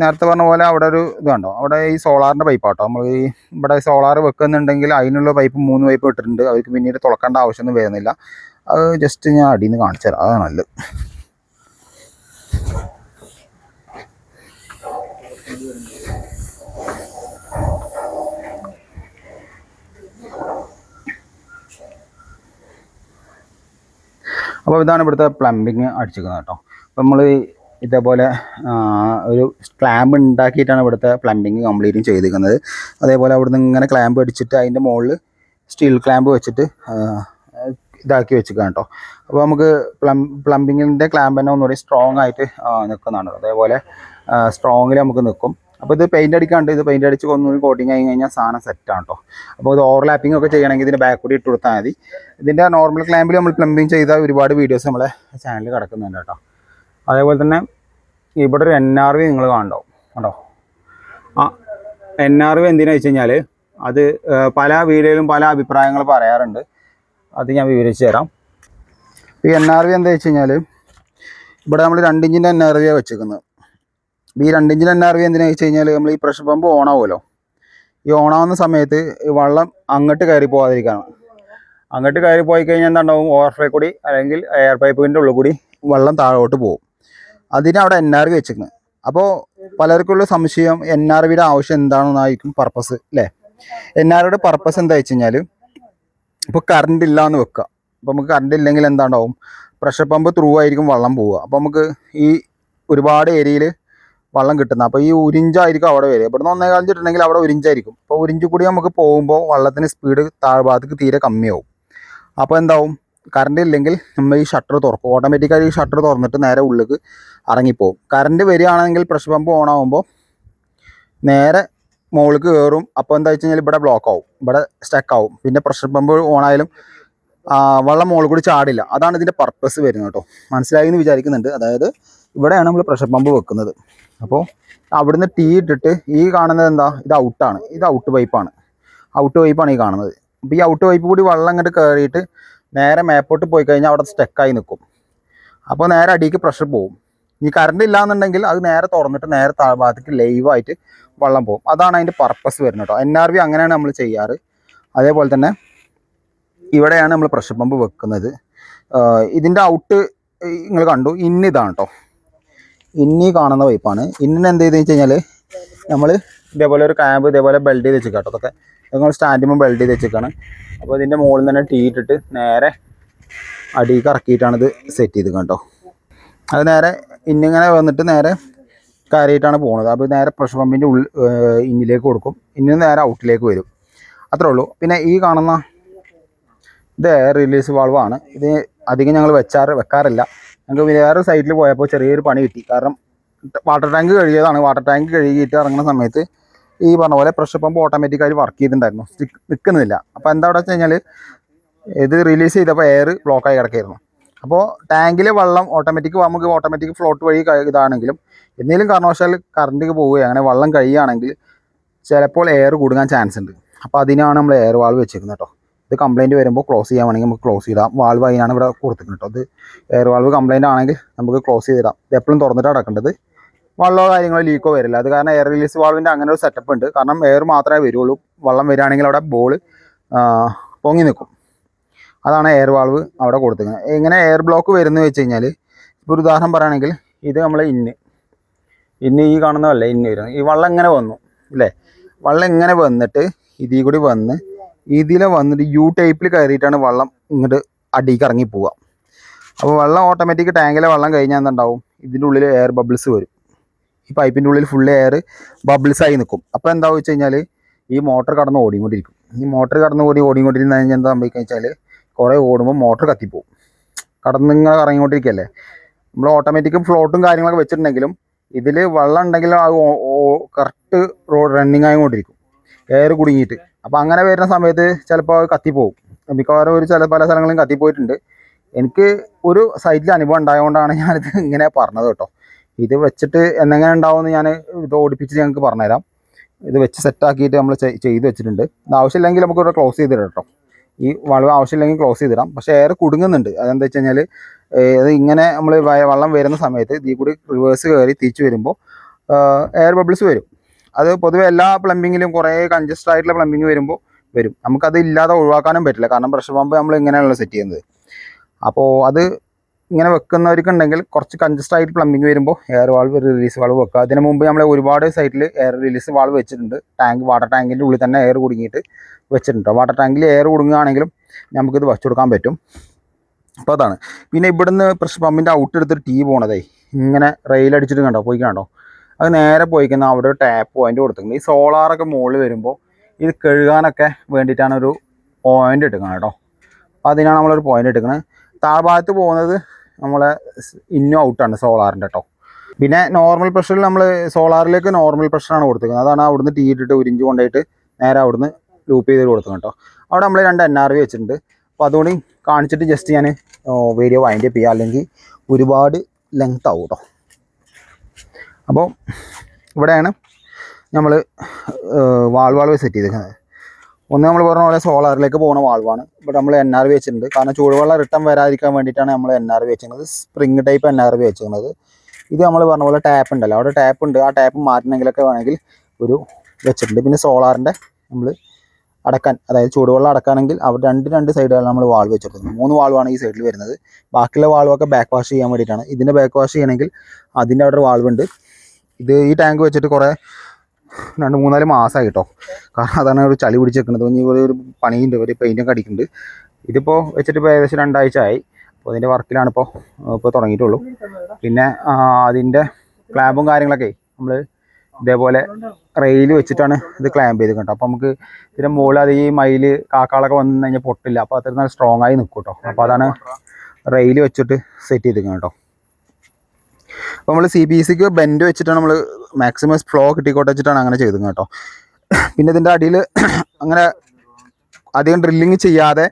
നേരത്തെ പറഞ്ഞ പോലെ അവിടെ ഒരു ഇത് കണ്ടോ? അവിടെ ഈ സോളാറിന്റെ പൈപ്പ് കേട്ടോ. നമ്മൾ ഈ ഇവിടെ സോളാർ വെക്കുന്നുണ്ടെങ്കിൽ അതിനുള്ള പൈപ്പ് മൂന്ന് പൈപ്പ് ഇട്ടിട്ടുണ്ട്. അവർക്ക് പിന്നീട് തുളക്കേണ്ട ആവശ്യമൊന്നും വരുന്നില്ല. അത് ജസ്റ്റ് ഞാൻ അടിയിൽ നിന്ന് കാണിച്ചു തരാം അതാണ് നല്ലത്. അപ്പോൾ ഇതാണ് ഇവിടുത്തെ പ്ലംബിങ് അടിച്ചിരിക്കുന്നത് കേട്ടോ. അപ്പോൾ നമ്മൾ ഇതേപോലെ ഒരു ക്ലാമ്പ് ഉണ്ടാക്കിയിട്ടാണ് ഇവിടുത്തെ പ്ലംബിങ് കംപ്ലീറ്റും ചെയ്തിരിക്കുന്നത്. അതേപോലെ അവിടുന്ന് ഇങ്ങനെ ക്ലാമ്പ് അടിച്ചിട്ട് അതിന്റെ മുകളിൽ സ്റ്റീൽ ക്ലാമ്പ് വെച്ചിട്ട് ഇതാക്കി വെച്ചിരിക്കുകയാണ് കേട്ടോ. അപ്പോൾ നമുക്ക് പ്ലം പ്ലംബിങ്ങിന്റെ ക്ലാമ്പ് തന്നെ ഒന്നുകൂടി സ്ട്രോങ് ആയിട്ട് നിൽക്കുന്നതാണ്. അതേപോലെ സ്ട്രോങ്ങിൽ നമുക്ക് നിൽക്കും. അപ്പോൾ ഇത് പെയിന്റ് അടിക്കാണ്ട് ഇത് പെയിന്റ് അടിച്ച് ഒന്നുകൂടി കോട്ടിങ് ആയി കഴിഞ്ഞാൽ സാധനം സെറ്റാണ് കേട്ടോ അപ്പോൾ ഇത് ഓവർലാപ്പിംഗ് ഒക്കെ ചെയ്യണമെങ്കിൽ ഇതിന്റെ ബാക്ക് കൂടി ഇട്ട് കൊടുത്താൽ മതി. ഇതിന്റെ നോർമൽ ക്ലാമ്പിൽ നമ്മൾ പ്ലംബിങ് ചെയ്ത ഒരുപാട് വീഡിയോസ് നമ്മളെ ചാനലിൽ കിടക്കുന്നുണ്ട് കേട്ടോ അതേപോലെ തന്നെ ഇവിടെ ഒരു എൻ ആർ വി നിങ്ങൾ കാണണ്ടോ കേട്ടോ ആ എൻ ആർ വി എന്തിനാ വെച്ച് കഴിഞ്ഞാൽ അത് പല വീഡിയോയിലും പല അഭിപ്രായങ്ങൾ പറയാറുണ്ട്. അത് ഞാൻ വിവരിച്ചു തരാം. ഈ എൻ ആർ വി എന്താ വെച്ച് കഴിഞ്ഞാൽ ഇവിടെ നമ്മൾ രണ്ടിഞ്ചിന്റെ എൻ ആർ വിയാണ് വെച്ചേക്കുന്നത്. ഈ രണ്ടിഞ്ചിന്റെ എൻ ആർ വി എന്തിനാ വെച്ച് കഴിഞ്ഞാൽ നമ്മൾ ഈ പ്രഷർ പമ്പ് ഓൺ ആവുമല്ലോ ഈ ഓൺ ആവുന്ന സമയത്ത് വെള്ളം അങ്ങോട്ട് കയറി പോകാതിരിക്കാനാണ് അങ്ങോട്ട് കയറി പോയി കഴിഞ്ഞാൽ എന്താണ്ടാവും? ഓവർഫ്ലോ കൂടി അല്ലെങ്കിൽ എയർ പൈപ്പിന്റെ ഉള്ളിൽ കൂടി വെള്ളം താഴോട്ട് പോകും. അതിന് അവിടെ എൻ ആർ വി വെച്ചിരിക്കുന്നത് അപ്പോൾ പലർക്കുള്ള സംശയം എൻ ആർ വിയുടെ ആവശ്യം എന്താണെന്നായിരിക്കും പർപ്പസ് അല്ലേ എൻ ആർ വിയുടെ പർപ്പസ് എന്താ വെച്ച് കഴിഞ്ഞാൽ ഇപ്പോൾ കറണ്ട് ഇല്ല എന്ന് വെക്കുക അപ്പോൾ നമുക്ക് കറണ്ട് ഇല്ലെങ്കിൽ എന്താണ്ടാവും? പ്രഷർ പമ്പ് ത്രൂ ആയിരിക്കും വെള്ളം പോവുക. അപ്പോൾ നമുക്ക് ഈ ഒരുപാട് ഏരിയയിൽ വെള്ളം കിട്ടുന്നത് അപ്പോൾ ഈ ഉരിഞ്ചായിരിക്കും അവിടെ വരിക. ഇവിടുന്ന് ഒന്നേ കാലിച്ചിട്ടുണ്ടെങ്കിൽ അവിടെ ഉരിഞ്ചായിരിക്കും. അപ്പോൾ ഉരിഞ്ച് കൂടി നമുക്ക് പോകുമ്പോൾ വള്ളത്തിന് സ്പീഡ് താഴ്ഭാഗത്തേക്ക് തീരെ കമ്മിയാവും. അപ്പോൾ എന്താവും? കറണ്ട് ഇല്ലെങ്കിൽ നമ്മൾ ഈ ഷട്ടർ തുറക്കും. ഓട്ടോമാറ്റിക്കായി ഈ ഷട്ടർ തുറന്നിട്ട് നേരെ ഉള്ളിലേക്ക് ഇറങ്ങിപ്പോവും. കറണ്ട് വരികയാണെങ്കിൽ പ്രഷർ പമ്പ് ഓൺ ആകുമ്പോൾ നേരെ മുകളിലേക്ക് കയറും. അപ്പോൾ എന്താ വെച്ച് കഴിഞ്ഞാൽ ഇവിടെ ബ്ലോക്ക് ആവും. ഇവിടെ സ്റ്റക്ക് ആവും. പിന്നെ പ്രഷർ പമ്പ് ഓൺ ആയാലും വെള്ളം മുകളിൽ കൂടി ചാടില്ല. അതാണ് ഇതിന്റെ പർപ്പസ് വരുന്നത് കേട്ടോ. മനസ്സിലായി എന്ന് വിചാരിക്കുന്നുണ്ട്. അതായത് ഇവിടെയാണ് നമ്മൾ പ്രഷർ പമ്പ് വെക്കുന്നത്. അപ്പോൾ അവിടുന്ന് ടീ ഇട്ടിട്ട് ഈ കാണുന്നത് എന്താ? ഇത് ഔട്ടാണ് ഇത് ഔട്ട് പൈപ്പാണ് ഔട്ട് പൈപ്പാണ് ഈ കാണുന്നത്. അപ്പോൾ ഈ ഔട്ട് പൈപ്പ് കൂടി വെള്ളം അങ്ങോട്ട് കയറിയിട്ട് നേരെ മേപ്പോട്ട് പോയി കഴിഞ്ഞാൽ അവിടെ സ്റ്റക്കായി നിൽക്കും അപ്പോൾ നേരെ അടിക്ക് പ്രഷർ പോകും ഈ കറണ്ട് ഇല്ലാന്നുണ്ടെങ്കിൽ അത് നേരെ തുറന്നിട്ട് നേരെ താഴ്ഭാഗത്തേക്ക് ലൈവായിട്ട് വെള്ളം പോകും അതാണ് അതിന്റെ പർപ്പസ് വരുന്നത് കേട്ടോ. എൻ ആർ വി അങ്ങനെയാണ് നമ്മൾ ചെയ്യാറ്. അതേപോലെ തന്നെ ഇവിടെയാണ് നമ്മൾ പ്രഷർ പമ്പ് വെക്കുന്നത്. ഇതിന്റെ ഔട്ട് നിങ്ങൾ കണ്ടു. ഇന്നിതാണ് കേട്ടോ ഇന്നീ കാണുന്ന പൈപ്പാണ് ഇന്നിന് എന്ത് ചെയ്തെന്ന് വെച്ച് കഴിഞ്ഞാൽ നമ്മൾ ഇതേപോലെ ഒരു ക്യാമ്പ് ഇതേപോലെ ബെൽഡ് ചെയ്ത് വെച്ചിരിക്കുക കേട്ടോ അതൊക്കെ നിങ്ങൾ സ്റ്റാൻഡിമ്പോൾ ബെൽഡ് ചെയ്ത് വെച്ചിരിക്കുകയാണ് അപ്പോൾ ഇതിന്റെ മുകളിൽ തന്നെ ടീ നേരെ അടിയിലേക്ക് ഇറക്കിയിട്ടാണ് ഇത് സെറ്റ് ചെയ്ത് കേട്ടോ അത് നേരെ ഇന്നിങ്ങനെ വന്നിട്ട് നേരെ കയറിയിട്ടാണ് പോകുന്നത് അപ്പോൾ നേരെ പ്രഷർ പമ്പിന്റെ ഉള്ളിൽ ഇന്നിലേക്ക് കൊടുക്കും. ഇന്ന് നേരെ ഔട്ടിലേക്ക് വരും. അത്രേ ഉള്ളൂ. പിന്നെ ഈ കാണുന്ന ഇത് എയർ റിലീസ് വാൾവാണ് ഇത് അധികം ഞങ്ങൾ വെച്ചാറ് വെക്കാറില്ല. ഞങ്ങൾക്ക് വേറെ സൈഡിൽ പോയപ്പോൾ ചെറിയൊരു പണി കിട്ടി. കാരണം വാട്ടർ ടാങ്ക് കഴുകിയതാണ്. വാട്ടർ ടാങ്ക് കഴുകിയിട്ട് ഇറങ്ങുന്ന സമയത്ത് ഈ പറഞ്ഞ പോലെ പ്രഷർ പമ്പ് ഓട്ടോമാറ്റിക്കായി വർക്ക് ചെയ്തിട്ടുണ്ടായിരുന്നു. സ്റ്റിക്ക് നിൽക്കുന്നില്ല അപ്പോൾ എന്താ വെച്ച് കഴിഞ്ഞാൽ ഇത് റിലീസ് ചെയ്തപ്പോൾ എയർ ബ്ലോക്കായി കിടക്കായിരുന്നു. അപ്പോൾ ടാങ്കിലെ വെള്ളം ഓട്ടോമാറ്റിക് നമുക്ക് ഓട്ടോമാറ്റിക് ഫ്ലോട്ട് വഴി ഇതാണെങ്കിലും എന്തെങ്കിലും കാരണവശാൽ കറണ്ടിക്ക് പോവുകയോ അങ്ങനെ വെള്ളം കഴിയുകയാണെങ്കിൽ ചിലപ്പോൾ എയർ കൂടുങ്ങാൻ ചാൻസ് ഉണ്ട്. അപ്പോൾ അതിനാണ് നമ്മൾ എയർ വാൾവ് വെച്ചിരിക്കുന്നത് കേട്ടോ ഇത് കംപ്ലയിന്റ് വരുമ്പോൾ ക്ലോസ് ചെയ്യാൻ വേണമെങ്കിൽ നമുക്ക് ക്ലോസ് ചെയ്താം. വാൾവ് അതിനാണ് ഇവിടെ കൊടുത്തിട്ടുണ്ട് കേട്ടോ. ഇത് എയർ വാൾവ് കംപ്ലയിന്റ് ആണെങ്കിൽ നമുക്ക് ക്ലോസ് ചെയ്തിടാം ഇത് എപ്പോഴും തുറന്നിട്ട് അടക്കേണ്ടത് വെള്ളമോ കാര്യങ്ങളോ ലീക്കോ വരില്ല. അത് കാരണം എയർ റിലീസ് വാൾവിന്റെ അങ്ങനെ ഒരു സെറ്റപ്പ് ഉണ്ട്. കാരണം എയർ മാത്രമേ വരുള്ളൂ. വള്ളം വരികയാണെങ്കിൽ അവിടെ ബോൾ പൊങ്ങി നിൽക്കും അതാണ് എയർ വാൾവ് അവിടെ കൊടുത്തിരിക്കുന്നത്. എങ്ങനെ എയർ ബ്ലോക്ക് വരുന്നത് വെച്ച് കഴിഞ്ഞാൽ ഇപ്പോൾ ഒരു ഉദാഹരണം പറയുകയാണെങ്കിൽ ഇത് നമ്മൾ ഇന്ന് ഇന്ന് ഈ കാണുന്നതല്ലേ ഇന്ന് വരുന്നത്. ഈ വള്ളം ഇങ്ങനെ വന്നു അല്ലേ? വള്ളം ഇങ്ങനെ വന്നിട്ട് ഇതിൽ കൂടി വന്ന് ഇതിലെ വന്നിട്ട് യു ടൈപ്പിൽ കയറിയിട്ടാണ് വെള്ളം ഇങ്ങോട്ട് അടിയിൽ ഇറങ്ങി പോവുക അപ്പോൾ വെള്ളം ഓട്ടോമാറ്റിക് ടാങ്കിലെ വെള്ളം കഴിഞ്ഞാൽ എന്തുണ്ടാവും? ഇതിന്റെ ഉള്ളിൽ എയർ ബബിൾസ് വരും. ഈ പൈപ്പിന്റെ ഉള്ളിൽ ഫുള്ള് എയർ ബബിൾസ് ആയി നിൽക്കും അപ്പോൾ എന്താണെന്ന് വെച്ച് കഴിഞ്ഞാൽ ഈ മോട്ടർ കടന്ന് ഓടിക്കൊണ്ടിരിക്കും ഈ മോട്ടർ കടന്ന് ഓടി ഓടിക്കൊണ്ടിരുന്ന കഴിഞ്ഞാൽ എന്താ സംഭവിക്കുക വെച്ചാൽ കുറേ ഓടുമ്പോൾ മോട്ടർ കത്തിപ്പോവും. കടന്ന് ഇങ്ങനെ ഇറങ്ങിക്കൊണ്ടിരിക്കുകയല്ലേ നമ്മൾ ഓട്ടോമാറ്റിക്കും ഫ്ലോട്ടും കാര്യങ്ങളൊക്കെ വെച്ചിട്ടുണ്ടെങ്കിലും ഇതിൽ വെള്ളം ഉണ്ടെങ്കിൽ അത് കറക്റ്റ് റോഡ് റണ്ണിങ് ആയിക്കൊണ്ടിരിക്കും. എയർ കുടുങ്ങിയിട്ട്. അപ്പോൾ അങ്ങനെ വരുന്ന സമയത്ത് ചിലപ്പോൾ അത് കത്തിപ്പോവും. മിക്കവാറും ഒരു ചില പല സ്ഥലങ്ങളിലും കത്തിപ്പോയിട്ടുണ്ട്. എനിക്ക് ഒരു സൈറ്റിൽ അനുഭവം ഉണ്ടായതുകൊണ്ടാണ് ഞാനിത് ഇങ്ങനെ പറഞ്ഞത് കേട്ടോ. ഇത് വെച്ചിട്ട് എന്നെങ്ങനെ ഉണ്ടാവുമെന്ന് ഞാൻ ഇത് ഓടിപ്പിച്ച് ഞങ്ങൾക്ക് പറഞ്ഞുതരാം. ഇത് വെച്ച് സെറ്റാക്കിയിട്ട് നമ്മൾ ചെയ്ത് വെച്ചിട്ടുണ്ട്. ആവശ്യമില്ലെങ്കിൽ നമുക്ക് ഇവിടെ ക്ലോസ് ചെയ്തിടാം കേട്ടോ. ഈ വളവ് ആവശ്യമില്ലെങ്കിൽ ക്ലോസ് ചെയ്തിടാം പക്ഷേ എയർ കുടുങ്ങുന്നുണ്ട്. അതെന്താ വെച്ച് കഴിഞ്ഞാൽ അത് ഇങ്ങനെ നമ്മൾ വെള്ളം വരുന്ന സമയത്ത് ഇതിൽ കൂടി റിവേഴ്സ് കയറി തിരിച്ചു വരുമ്പോൾ എയർ ബബിൾസ് വരും. അത് പൊതുവെ എല്ലാ പ്ലംബിങ്ങിലും കുറേ കൺജസ്റ്റ് ആയിട്ടുള്ള പ്ലംബിങ് വരുമ്പോൾ വരും. നമുക്കത് ഇല്ലാതെ ഒഴിവാക്കാനും പറ്റില്ല. കാരണം പ്രഷർ പമ്പ് നമ്മൾ ഇങ്ങനെയാണല്ലോ സെറ്റ് ചെയ്യുന്നത്. അപ്പോൾ അത് ഇങ്ങനെ വെക്കുന്നവർക്കുണ്ടെങ്കിൽ കുറച്ച് കൺജസ്റ്റ് ആയിട്ട് പ്ലംബിങ് വരുമ്പോൾ എയർ വാൾവ് റിലീസ് വാൾവ് വെക്കുക. അതിന് മുമ്പ് നമ്മൾ ഒരുപാട് സൈറ്റിൽ എയർ റിലീസ് വാൾവ് വെച്ചിട്ടുണ്ട്. ടാങ്ക് വാട്ടർ ടാങ്കിന്റെ ഉള്ളിൽ തന്നെ എയർ കുടുങ്ങിയിട്ട് വെച്ചിട്ടുണ്ട്. വാട്ടർ ടാങ്കിൽ എയർ കുടുങ്ങുകയാണെങ്കിലും നമുക്കിത് വച്ചു കൊടുക്കാൻ പറ്റും. അപ്പോൾ അതാണ്. പിന്നെ ഇവിടുന്ന് പ്രഷർ പമ്പിന്റെ ഔട്ട് എടുത്തിട്ട് ടീ പോണതേ. ഇങ്ങനെ റെയിൽ അടിച്ചിട്ട് കണ്ടോ? പോയി കണ്ടോ അത് നേരെ പോയിക്കുന്ന അവിടെ ഒരു ടാപ്പ് പോയിന്റ് കൊടുത്തിട്ടുണ്ട്. ഈ സോളാറൊക്കെ മുകളിൽ വരുമ്പോൾ ഇത് കഴുകാനൊക്കെ വേണ്ടിയിട്ടാണ് ഒരു പോയിന്റ് എടുക്കുന്നത് കേട്ടോ. അപ്പോൾ അതിനാണ് നമ്മളൊരു പോയിന്റ് എടുക്കുന്നത് താഴ്ഭാഗത്ത് പോകുന്നത് നമ്മളെ ഇന്നും ഔട്ടാണ് സോളാറിന്റെ കേട്ടോ പിന്നെ നോർമൽ പ്രഷറിൽ നമ്മൾ സോളാറിലേക്ക് നോർമൽ പ്രഷറാണ് കൊടുത്തിരിക്കുന്നത്. അതാണ് അവിടുന്ന് ടീ ഇട്ടിട്ട് ഉരിഞ്ച് കൊണ്ടുപോയിട്ട് നേരെ അവിടുന്ന് ലൂപ്പ് ചെയ്ത് കൊടുക്കുന്നത് കേട്ടോ അവിടെ നമ്മൾ രണ്ട് എൻ ആർ വി വെച്ചിട്ടുണ്ട്. അപ്പോൾ അതുകൊണ്ട് കാണിച്ചിട്ട് ജസ്റ്റ് ഞാൻ വീഡിയോ വൈൻഡപ്പ് ചെയ്യുക ചെയ്യാം. അല്ലെങ്കിൽ ഒരുപാട് ലെങ്ത് ആവും കേട്ടോ അപ്പോൾ ഇവിടെയാണ് നമ്മൾ വാൾവാൾവ് സെറ്റ് ചെയ്തിരിക്കുന്നത് ഒന്ന് നമ്മൾ പറഞ്ഞ പോലെ സോളാറിലേക്ക് പോകുന്ന വാൾവാണ്. ഇവിടെ നമ്മൾ എൻ ആർ വെച്ചിട്ടുണ്ട്. കാരണം ചൂടുവെള്ളം റിട്ടേൺ വരാതിരിക്കാൻ വേണ്ടിയിട്ടാണ് നമ്മൾ എൻ ആർ വെച്ചിരുന്നത് സ്പ്രിങ് ടൈപ്പ് എൻ ആർ വെച്ചിരുന്നത് ഇത് നമ്മൾ പറഞ്ഞ പോലെ ടാപ്പ് ഉണ്ടല്ലോ. അവിടെ ടാപ്പ് ഉണ്ട്. ആ ടാപ്പ് മാറ്റണമെങ്കിലൊക്കെ വേണമെങ്കിൽ ഒരു വെച്ചിട്ടുണ്ട്. പിന്നെ സോളാറിന്റെ നമ്മൾ അടക്കാൻ അതായത് ചൂടുവെള്ളം അടക്കാനെങ്കിൽ അവിടെ രണ്ട് രണ്ട് സൈഡുകളിൽ നമ്മൾ വാൾവ് വെച്ചിട്ടുണ്ട് മൂന്ന് വാൾവാണ് ഈ സൈഡിൽ വരുന്നത്. ബാക്കിയുള്ള വാൾവൊക്കെ ബാക്ക് വാഷ് ചെയ്യാൻ വേണ്ടിയിട്ടാണ്. ഇതിന്റെ ബാക്ക് വാഷ് ചെയ്യണമെങ്കിൽ അതിന്റെ അവിടെ ഒരു വാൾവ് ഉണ്ട്. ഇത് ഈ ടാങ്ക് വെച്ചിട്ട് കുറേ രണ്ട് മൂന്നാൽ മാസമായി കേട്ടോ കാരണം അതാണ് ഒരു ചളി പിടിച്ച് ഇനി ഇവിടെ ഒരു പണിയുണ്ട്. ഒരു പെയിന്റൊക്കെ അടിക്കുന്നുണ്ട്. ഇതിപ്പോൾ വെച്ചിട്ട് ഇപ്പോൾ ഏകദേശം രണ്ടാഴ്ച ആയി അപ്പോൾ അതിന്റെ വർക്കിലാണ് ഇപ്പോൾ ഇപ്പോൾ തുടങ്ങിയിട്ടുള്ളൂ. പിന്നെ അതിന്റെ ക്ലാമ്പും കാര്യങ്ങളൊക്കെ നമ്മൾ ഇതേപോലെ റെയിൽ വെച്ചിട്ടാണ് ഇത് ക്ലാമ്പ് ചെയ്ത് കേട്ടോ. അപ്പോൾ നമുക്ക് ഇതിന്റെ മുകളിൽ അത് ഈ മയിൽ കാക്കാളൊക്കെ വന്നു കഴിഞ്ഞാൽ പൊട്ടില്ല. അപ്പോൾ അത്ര നല്ല സ്ട്രോങ് ആയി നിൽക്കും കേട്ടോ അപ്പോൾ അതാണ് റെയിൽ വെച്ചിട്ട് സെറ്റ് ചെയ്തിരിക്കുന്നത് കേട്ടോ. അപ്പോൾ നമ്മൾ സി ബി സിക്ക് ബെൻഡ് വെച്ചിട്ടാണ് നമ്മൾ മാക്സിമം ഫ്ലോ കിട്ടിക്കോട്ടെ വെച്ചിട്ടാണ് അങ്ങനെ ചെയ്തത് കേട്ടോ. പിന്നെ ഇതിന്റെ അടിയിൽ [CLEARS THROAT] അങ്ങനെ അധികം ഡ്രില്ലിങ് ചെയ്യാതെ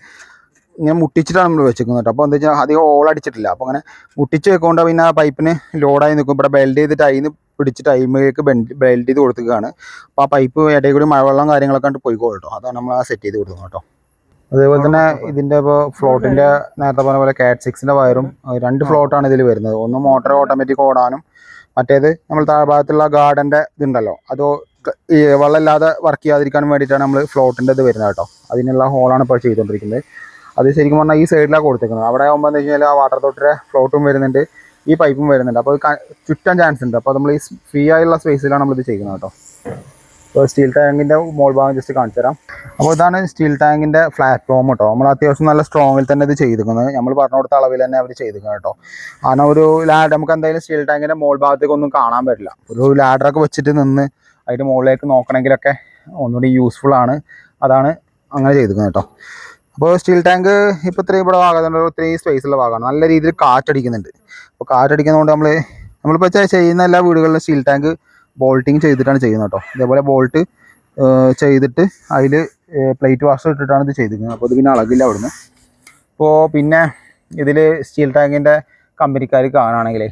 ഇങ്ങനെ മുട്ടിച്ചിട്ടാണ് നമ്മൾ വെച്ചിരിക്കുന്നത് കേട്ടോ. അപ്പോൾ എന്താ വെച്ചാൽ അധികം ഓൾ അടിച്ചിട്ടില്ല. അപ്പോൾ അങ്ങനെ മുട്ടിച്ച് വെക്കൊണ്ട് പിന്നെ ആ പൈപ്പിന് ലോഡായി നിൽക്കും. ഇവിടെ ബെൽഡ് ചെയ്തിട്ട് അതിന് പിടിച്ചിട്ട് ടൈമിലേക്ക് ബെൽഡ് ബെൽഡ് ചെയ്ത് കൊടുക്കുകയാണ് അപ്പോൾ ആ പൈപ്പ് ഇടയിൽ കൂടി മഴവെള്ളം കാര്യങ്ങളൊക്കെ കണ്ട് പോയിക്കോളൂ കേട്ടോ. അതാണ് നമ്മൾ ആ സെറ്റ് ചെയ്ത് കൊടുക്കുന്നത് കേട്ടോ. അതേപോലെ തന്നെ ഇതിന്റെ ഇപ്പോൾ ഫ്ലോട്ടിന്റെ നേരത്തെ പറഞ്ഞ പോലെ കാറ്റ് സിക്സിന്റെ വയറും രണ്ട് ഫ്ലോട്ടാണ് ഇതിൽ വരുന്നത്. ഒന്ന് മോട്ടർ ഓട്ടോമാറ്റിക് ഓടാനും മറ്റേത് നമ്മൾ താഴ്ഭാഗത്തുള്ള ഗാർഡന്റെ ഇതുണ്ടല്ലോ. അത് ഈ വെള്ളമില്ലാതെ വർക്ക് ചെയ്യാതിരിക്കാനും വേണ്ടിയിട്ടാണ് നമ്മൾ ഫ്ലോട്ടിന്റെ ഇത് വരുന്നത് കേട്ടോ. അതിനുള്ള ഹോളാണ് ഇപ്പോൾ ചെയ്തുകൊണ്ടിരിക്കുന്നത്. അത് ശരിക്കും പറഞ്ഞാൽ ഈ സൈഡിലാണ് കൊടുത്തേക്കുന്നത്. അവിടെ ആകുമ്പോൾ എന്താ വെച്ച് കഴിഞ്ഞാൽ ആ വാട്ടർ തൊട്ടിലെ ഫ്ലോട്ടും വരുന്നുണ്ട് ഈ പൈപ്പും വരുന്നുണ്ട്. അപ്പോൾ ചുറ്റാൻ ചാൻസ് ഉണ്ട്. അപ്പോൾ നമ്മൾ ഈ ഫ്രീ ആയുള്ള സ്പേസിലാണ് നമ്മളിത് ചെയ്യുന്നത് കേട്ടോ. അപ്പോൾ സ്റ്റീൽ ടാങ്കിന്റെ മോൾ ഭാഗം ജസ്റ്റ് കാണിച്ചു തരാം. അപ്പോൾ ഇതാണ് സ്റ്റീൽ ടാങ്കിന്റെ പ്ലാറ്റ്ഫോം കേട്ടോ നമ്മൾ അത്യാവശ്യം നല്ല സ്ട്രോങ്ങിൽ തന്നെ ഇത് ചെയ്തിരിക്കുന്നത്. നമ്മൾ പറഞ്ഞു കൊടുത്ത അളവിൽ തന്നെ അവർ ചെയ്തിരിക്കുന്നത് കേട്ടോ കാരണം ഒരു ലാഡ് നമുക്ക് എന്തായാലും സ്റ്റീൽ ടാങ്കിന്റെ മോൾ ഭാഗത്തേക്കൊന്നും കാണാൻ പറ്റില്ല. ഒരു ലാഡറൊക്കെ വെച്ചിട്ട് നിന്ന് അതിന്റെ മുകളിലേക്ക് നോക്കണമെങ്കിലൊക്കെ ഒന്നുകൂടി യൂസ്ഫുൾ ആണ്. അതാണ് അങ്ങനെ ചെയ്തിരിക്കുന്നത് കേട്ടോ അപ്പോൾ സ്റ്റീൽ ടാങ്ക് ഇപ്പോൾ ഇത്രയും ഇവിടെ ഭാഗത്തുണ്ട് ഇത്രയും സ്പേസുള്ള ഭാഗമാണ്. നല്ല രീതിയിൽ കാറ്റടിക്കുന്നുണ്ട്. അപ്പോൾ കാറ്റടിക്കുന്നതുകൊണ്ട് നമ്മൾ നമ്മളിപ്പോൾ ചെയ്യുന്ന എല്ലാ വീടുകളിലും സ്റ്റീൽ ടാങ്ക് ബോൾട്ടിങ് ചെയ്തിട്ടാണ് ചെയ്യുന്നത് കേട്ടോ. ഇതേപോലെ ബോൾട്ട് ചെയ്തിട്ട് അതിൽ പ്ലേറ്റ് വാഷർ ഇട്ടിട്ടാണ് ഇത് ചെയ്തിരിക്കുന്നത്. അപ്പോൾ ഇത് പിന്നെ അളകില്ല അവിടുന്ന്. ഇപ്പോൾ പിന്നെ ഇതിൽ സ്റ്റീൽ ടാങ്കിന്റെ കമ്പനിക്കാർ കാണുകയാണെങ്കിലേ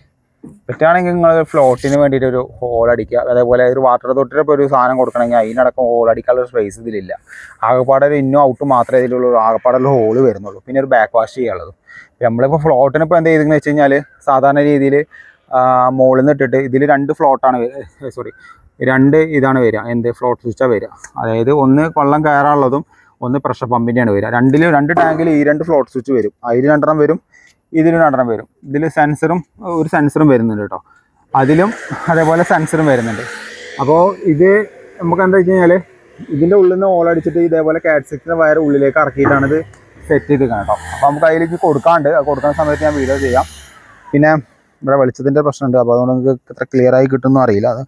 പറ്റുകയാണെങ്കിൽ നിങ്ങൾ ഫ്ലോട്ടിന് വേണ്ടിയിട്ട് ഒരു ഹോൾ അടിക്കുക. അതേപോലെ ഒരു വാട്ടർ തൊട്ടിൽ ഇപ്പോൾ ഒരു സാധനം കൊടുക്കണമെങ്കിൽ അതിനടക്കം ഹോൾ അടിക്കാനുള്ള സ്പേസ് ഇതിലില്ല. ആകെപ്പാടെ ഒരു ഇന്നും ഔട്ട് മാത്രമേ ഇതിലുള്ളൂ ആകെപ്പാടെ ഹോൾ വരുന്നുള്ളൂ. പിന്നെ ഒരു ബാക്ക് വാഷ് ചെയ്യാനുള്ളത്. നമ്മളിപ്പോൾ ഫ്ലോട്ടിന് ഇപ്പോൾ എന്ത് ചെയ്തെന്ന് വെച്ച് കഴിഞ്ഞാൽ സാധാരണ രീതിയിൽ മുകളിൽ നിന്ന് ഇട്ടിട്ട് ഇതിൽ രണ്ട് ഫ്ലോട്ടാണ് സോറി രണ്ട് ഇതാണ് വരിക. എന്ത്? ഫ്ലോട്ട് സ്വിച്ചാണ് വരിക. അതായത് ഒന്ന് വെള്ളം കയറാനുള്ളതും ഒന്ന് പ്രഷർ പമ്പിന്റെയാണ് വരിക. രണ്ടിൽ രണ്ട് ടാങ്കിൽ ഈ രണ്ട് ഫ്ലോട്ട് സ്വിച്ച് വരും. അതിൽ രണ്ടെണ്ണം വരും ഇതിൽ രണ്ടെണ്ണം വരും. ഇതിൽ സെൻസറും ഒരു സെൻസറും വരുന്നുണ്ട് കേട്ടോ അതിലും അതേപോലെ സെൻസറും വരുന്നുണ്ട്. അപ്പോൾ ഇത് നമുക്ക് എന്താ വെച്ച് കഴിഞ്ഞാൽ ഇതിന്റെ ഉള്ളിൽ നിന്ന് ഓളടിച്ചിട്ട് ഇതേപോലെ കാറ്റ് സിക്സിന്റെ വയർ ഉള്ളിലേക്ക് ഇറക്കിയിട്ടാണ് ഇത് സെറ്റ് ചെയ്തിരിക്കുന്നത് കേട്ടോ അപ്പോൾ നമുക്ക് അതിലേക്ക് കൊടുക്കാണ്ട് കൊടുക്കുന്ന സമയത്ത് ഞാൻ വീഡിയോ ചെയ്യാം. പിന്നെ ഇവിടെ വെളിച്ചത്തിന്റെ പ്രശ്നമുണ്ട്. അപ്പോൾ അതുകൊണ്ട് നിങ്ങൾക്ക് എത്ര ക്ലിയർ ആയി കിട്ടുമെന്നും അറിയില്ല. അത്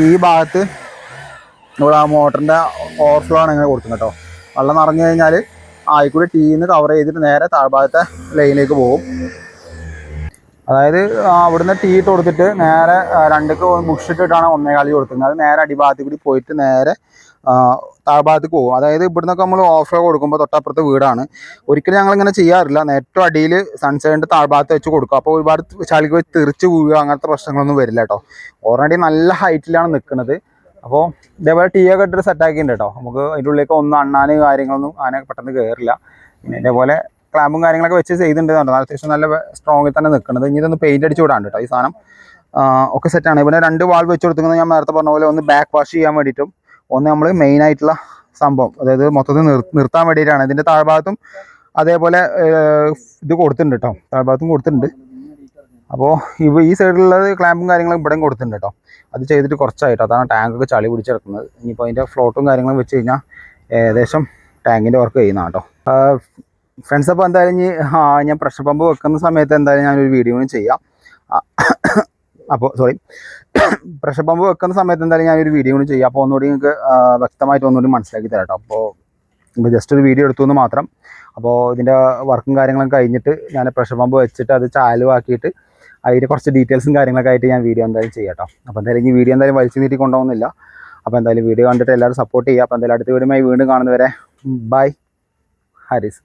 ഈ ഭാഗത്ത് ഇവിടെ ആ മോട്ടറിന്റെ ഓവർഫ്ലോ ആണ് ഇങ്ങനെ കൊടുക്കുന്നത് കേട്ടോ. വെള്ളം നിറഞ്ഞു കഴിഞ്ഞാൽ ആയിക്കൂടി ടീന്ന് കവർ ചെയ്തിട്ട് നേരെ താഴ്ഭാഗത്തെ ലൈനിലേക്ക് പോകും. അതായത് അവിടുന്ന് ടീ ഇട്ട് കൊടുത്തിട്ട് നേരെ രണ്ടക്ക് കാലി ഒന്നേകാലി കൊടുക്കുന്നത്. അത് നേരെ അടിഭാഗത്ത് കൂടി പോയിട്ട് നേരെ താഴ്ഭാഗത്ത് പോകും. അതായത് ഇവിടുന്നൊക്കെ നമ്മൾ ഓഫ് കൊടുക്കുമ്പോൾ തൊട്ടപ്പുറത്ത് വീടാണ്. ഒരിക്കലും ഞങ്ങൾ ഇങ്ങനെ ചെയ്യാറില്ല ഏറ്റവും അടിയിൽ സൺസൈഡിന്റെ താഴ്ഭാഗത്ത് വെച്ച് കൊടുക്കും. അപ്പോൾ ഒരുപാട് ചളിക്ക് വെച്ച് തെറിച്ച് വീഴുക അങ്ങനത്തെ പ്രശ്നങ്ങളൊന്നും വരില്ല കേട്ടോ. ഓൾറെഡി നല്ല ഹൈറ്റിലാണ് നിൽക്കുന്നത് അപ്പോൾ ഇതേപോലെ ടീ ഒക്കെ ഇട്ടിട്ട് സെറ്റാക്കിയിട്ടുണ്ട് കേട്ടോ. നമുക്ക് അതിന്റെ ഉള്ളിലേക്ക് ഒന്നും അണ്ണാന് കാര്യങ്ങളൊന്നും ആന പെട്ടെന്ന് കയറില്ല പിന്നെ ഇതേപോലെ ക്ലാമ്പും കാര്യങ്ങളൊക്കെ വെച്ച് ചെയ്തിട്ടുണ്ട്. കേട്ടോ അത്യാവശ്യം നല്ല സ്ട്രോങ്ങിൽ തന്നെ നിൽക്കുന്നത് ഇനി ഇതൊന്ന് പെയിന്റ് അടിച്ച് വിടാണ്ട് കേട്ടോ ഈ സാധനം. ഒക്കെ സെറ്റാണ് ഇവിടെ രണ്ട് വാൾ വെച്ച് കൊടുക്കുന്നത് ഞാൻ നേരത്തെ പറഞ്ഞ പോലെ ഒന്ന് ബാക്ക് വാഷ് ചെയ്യാൻ വേണ്ടിയിട്ടും ഒന്ന് നമ്മൾ മെയിൻ ആയിട്ടുള്ള സംഭവം അതായത് മൊത്തത്തിൽ നിർ നിർത്താൻ വേണ്ടിയിട്ടാണ്. ഇതിന്റെ താഴ്ഭാഗത്തും അതേപോലെ ഇത് കൊടുത്തിട്ടുണ്ട് കേട്ടോ താഴ്ഭാഗത്തും കൊടുത്തിട്ടുണ്ട്. അപ്പോൾ ഇവ ഈ സൈഡിലുള്ളത് ക്ലാമ്പും കാര്യങ്ങളും ഇവിടെയും കൊടുത്തിട്ടുണ്ട് കേട്ടോ അത് ചെയ്തിട്ട് കുറച്ചായിട്ട് അതാണ് ടാങ്കൊക്കെ ചളി പിടിച്ചെടുക്കുന്നത് ഇനിയിപ്പോൾ അതിന്റെ ഫ്ലോട്ടും കാര്യങ്ങളും വെച്ച് കഴിഞ്ഞാൽ ഏകദേശം ടാങ്കിന്റെ വർക്ക് ചെയ്യുന്നതാണ് കേട്ടോ ഫ്രണ്ട്സ് അപ്പോൾ എന്തായാലും ഇനി ഞാൻ പ്രഷർ പമ്പ് വെക്കുന്ന സമയത്ത് എന്തായാലും ഞാനൊരു വീഡിയോയും ചെയ്യാം. അപ്പോൾ സോറി പ്രഷർ പമ്പ് വെക്കുന്ന സമയത്ത് എന്തായാലും ഞാനൊരു വീഡിയോ ചെയ്യാം. അപ്പോൾ ഒന്നുകൂടി നിങ്ങൾക്ക് വ്യക്തമായിട്ട് ഒന്നുകൂടി മനസ്സിലാക്കി തരാം കേട്ടോ. അപ്പോൾ ജസ്റ്റ് ഒരു വീഡിയോ എടുത്തു എന്ന് മാത്രം. അപ്പോൾ ഇതിന്റെ വർക്കും കാര്യങ്ങളും കഴിഞ്ഞിട്ട് ഞാൻ പ്രഷർ പമ്പ് വെച്ചിട്ട് അത് ചാലുവാക്കിയിട്ട് അതിന്റെ കുറച്ച് ഡീറ്റെയിൽസും കാര്യങ്ങളൊക്കെ ആയിട്ട് ഞാൻ വീഡിയോ എന്തായാലും ചെയ്യാം കേട്ടോ. അപ്പോൾ എന്തായാലും ഈ വീഡിയോ എന്തായാലും വലിച്ചു നീട്ടി കൊണ്ടുപോകുന്നില്ല. അപ്പോൾ എന്തായാലും വീഡിയോ കണ്ടിട്ട് എല്ലാവരും സപ്പോർട്ട് ചെയ്യുക. അപ്പോൾ എന്തായാലും അടുത്ത വീഡിയോയുമായി വീണ്ടും കാണുന്നവരെ ബൈ ഹാരിസ്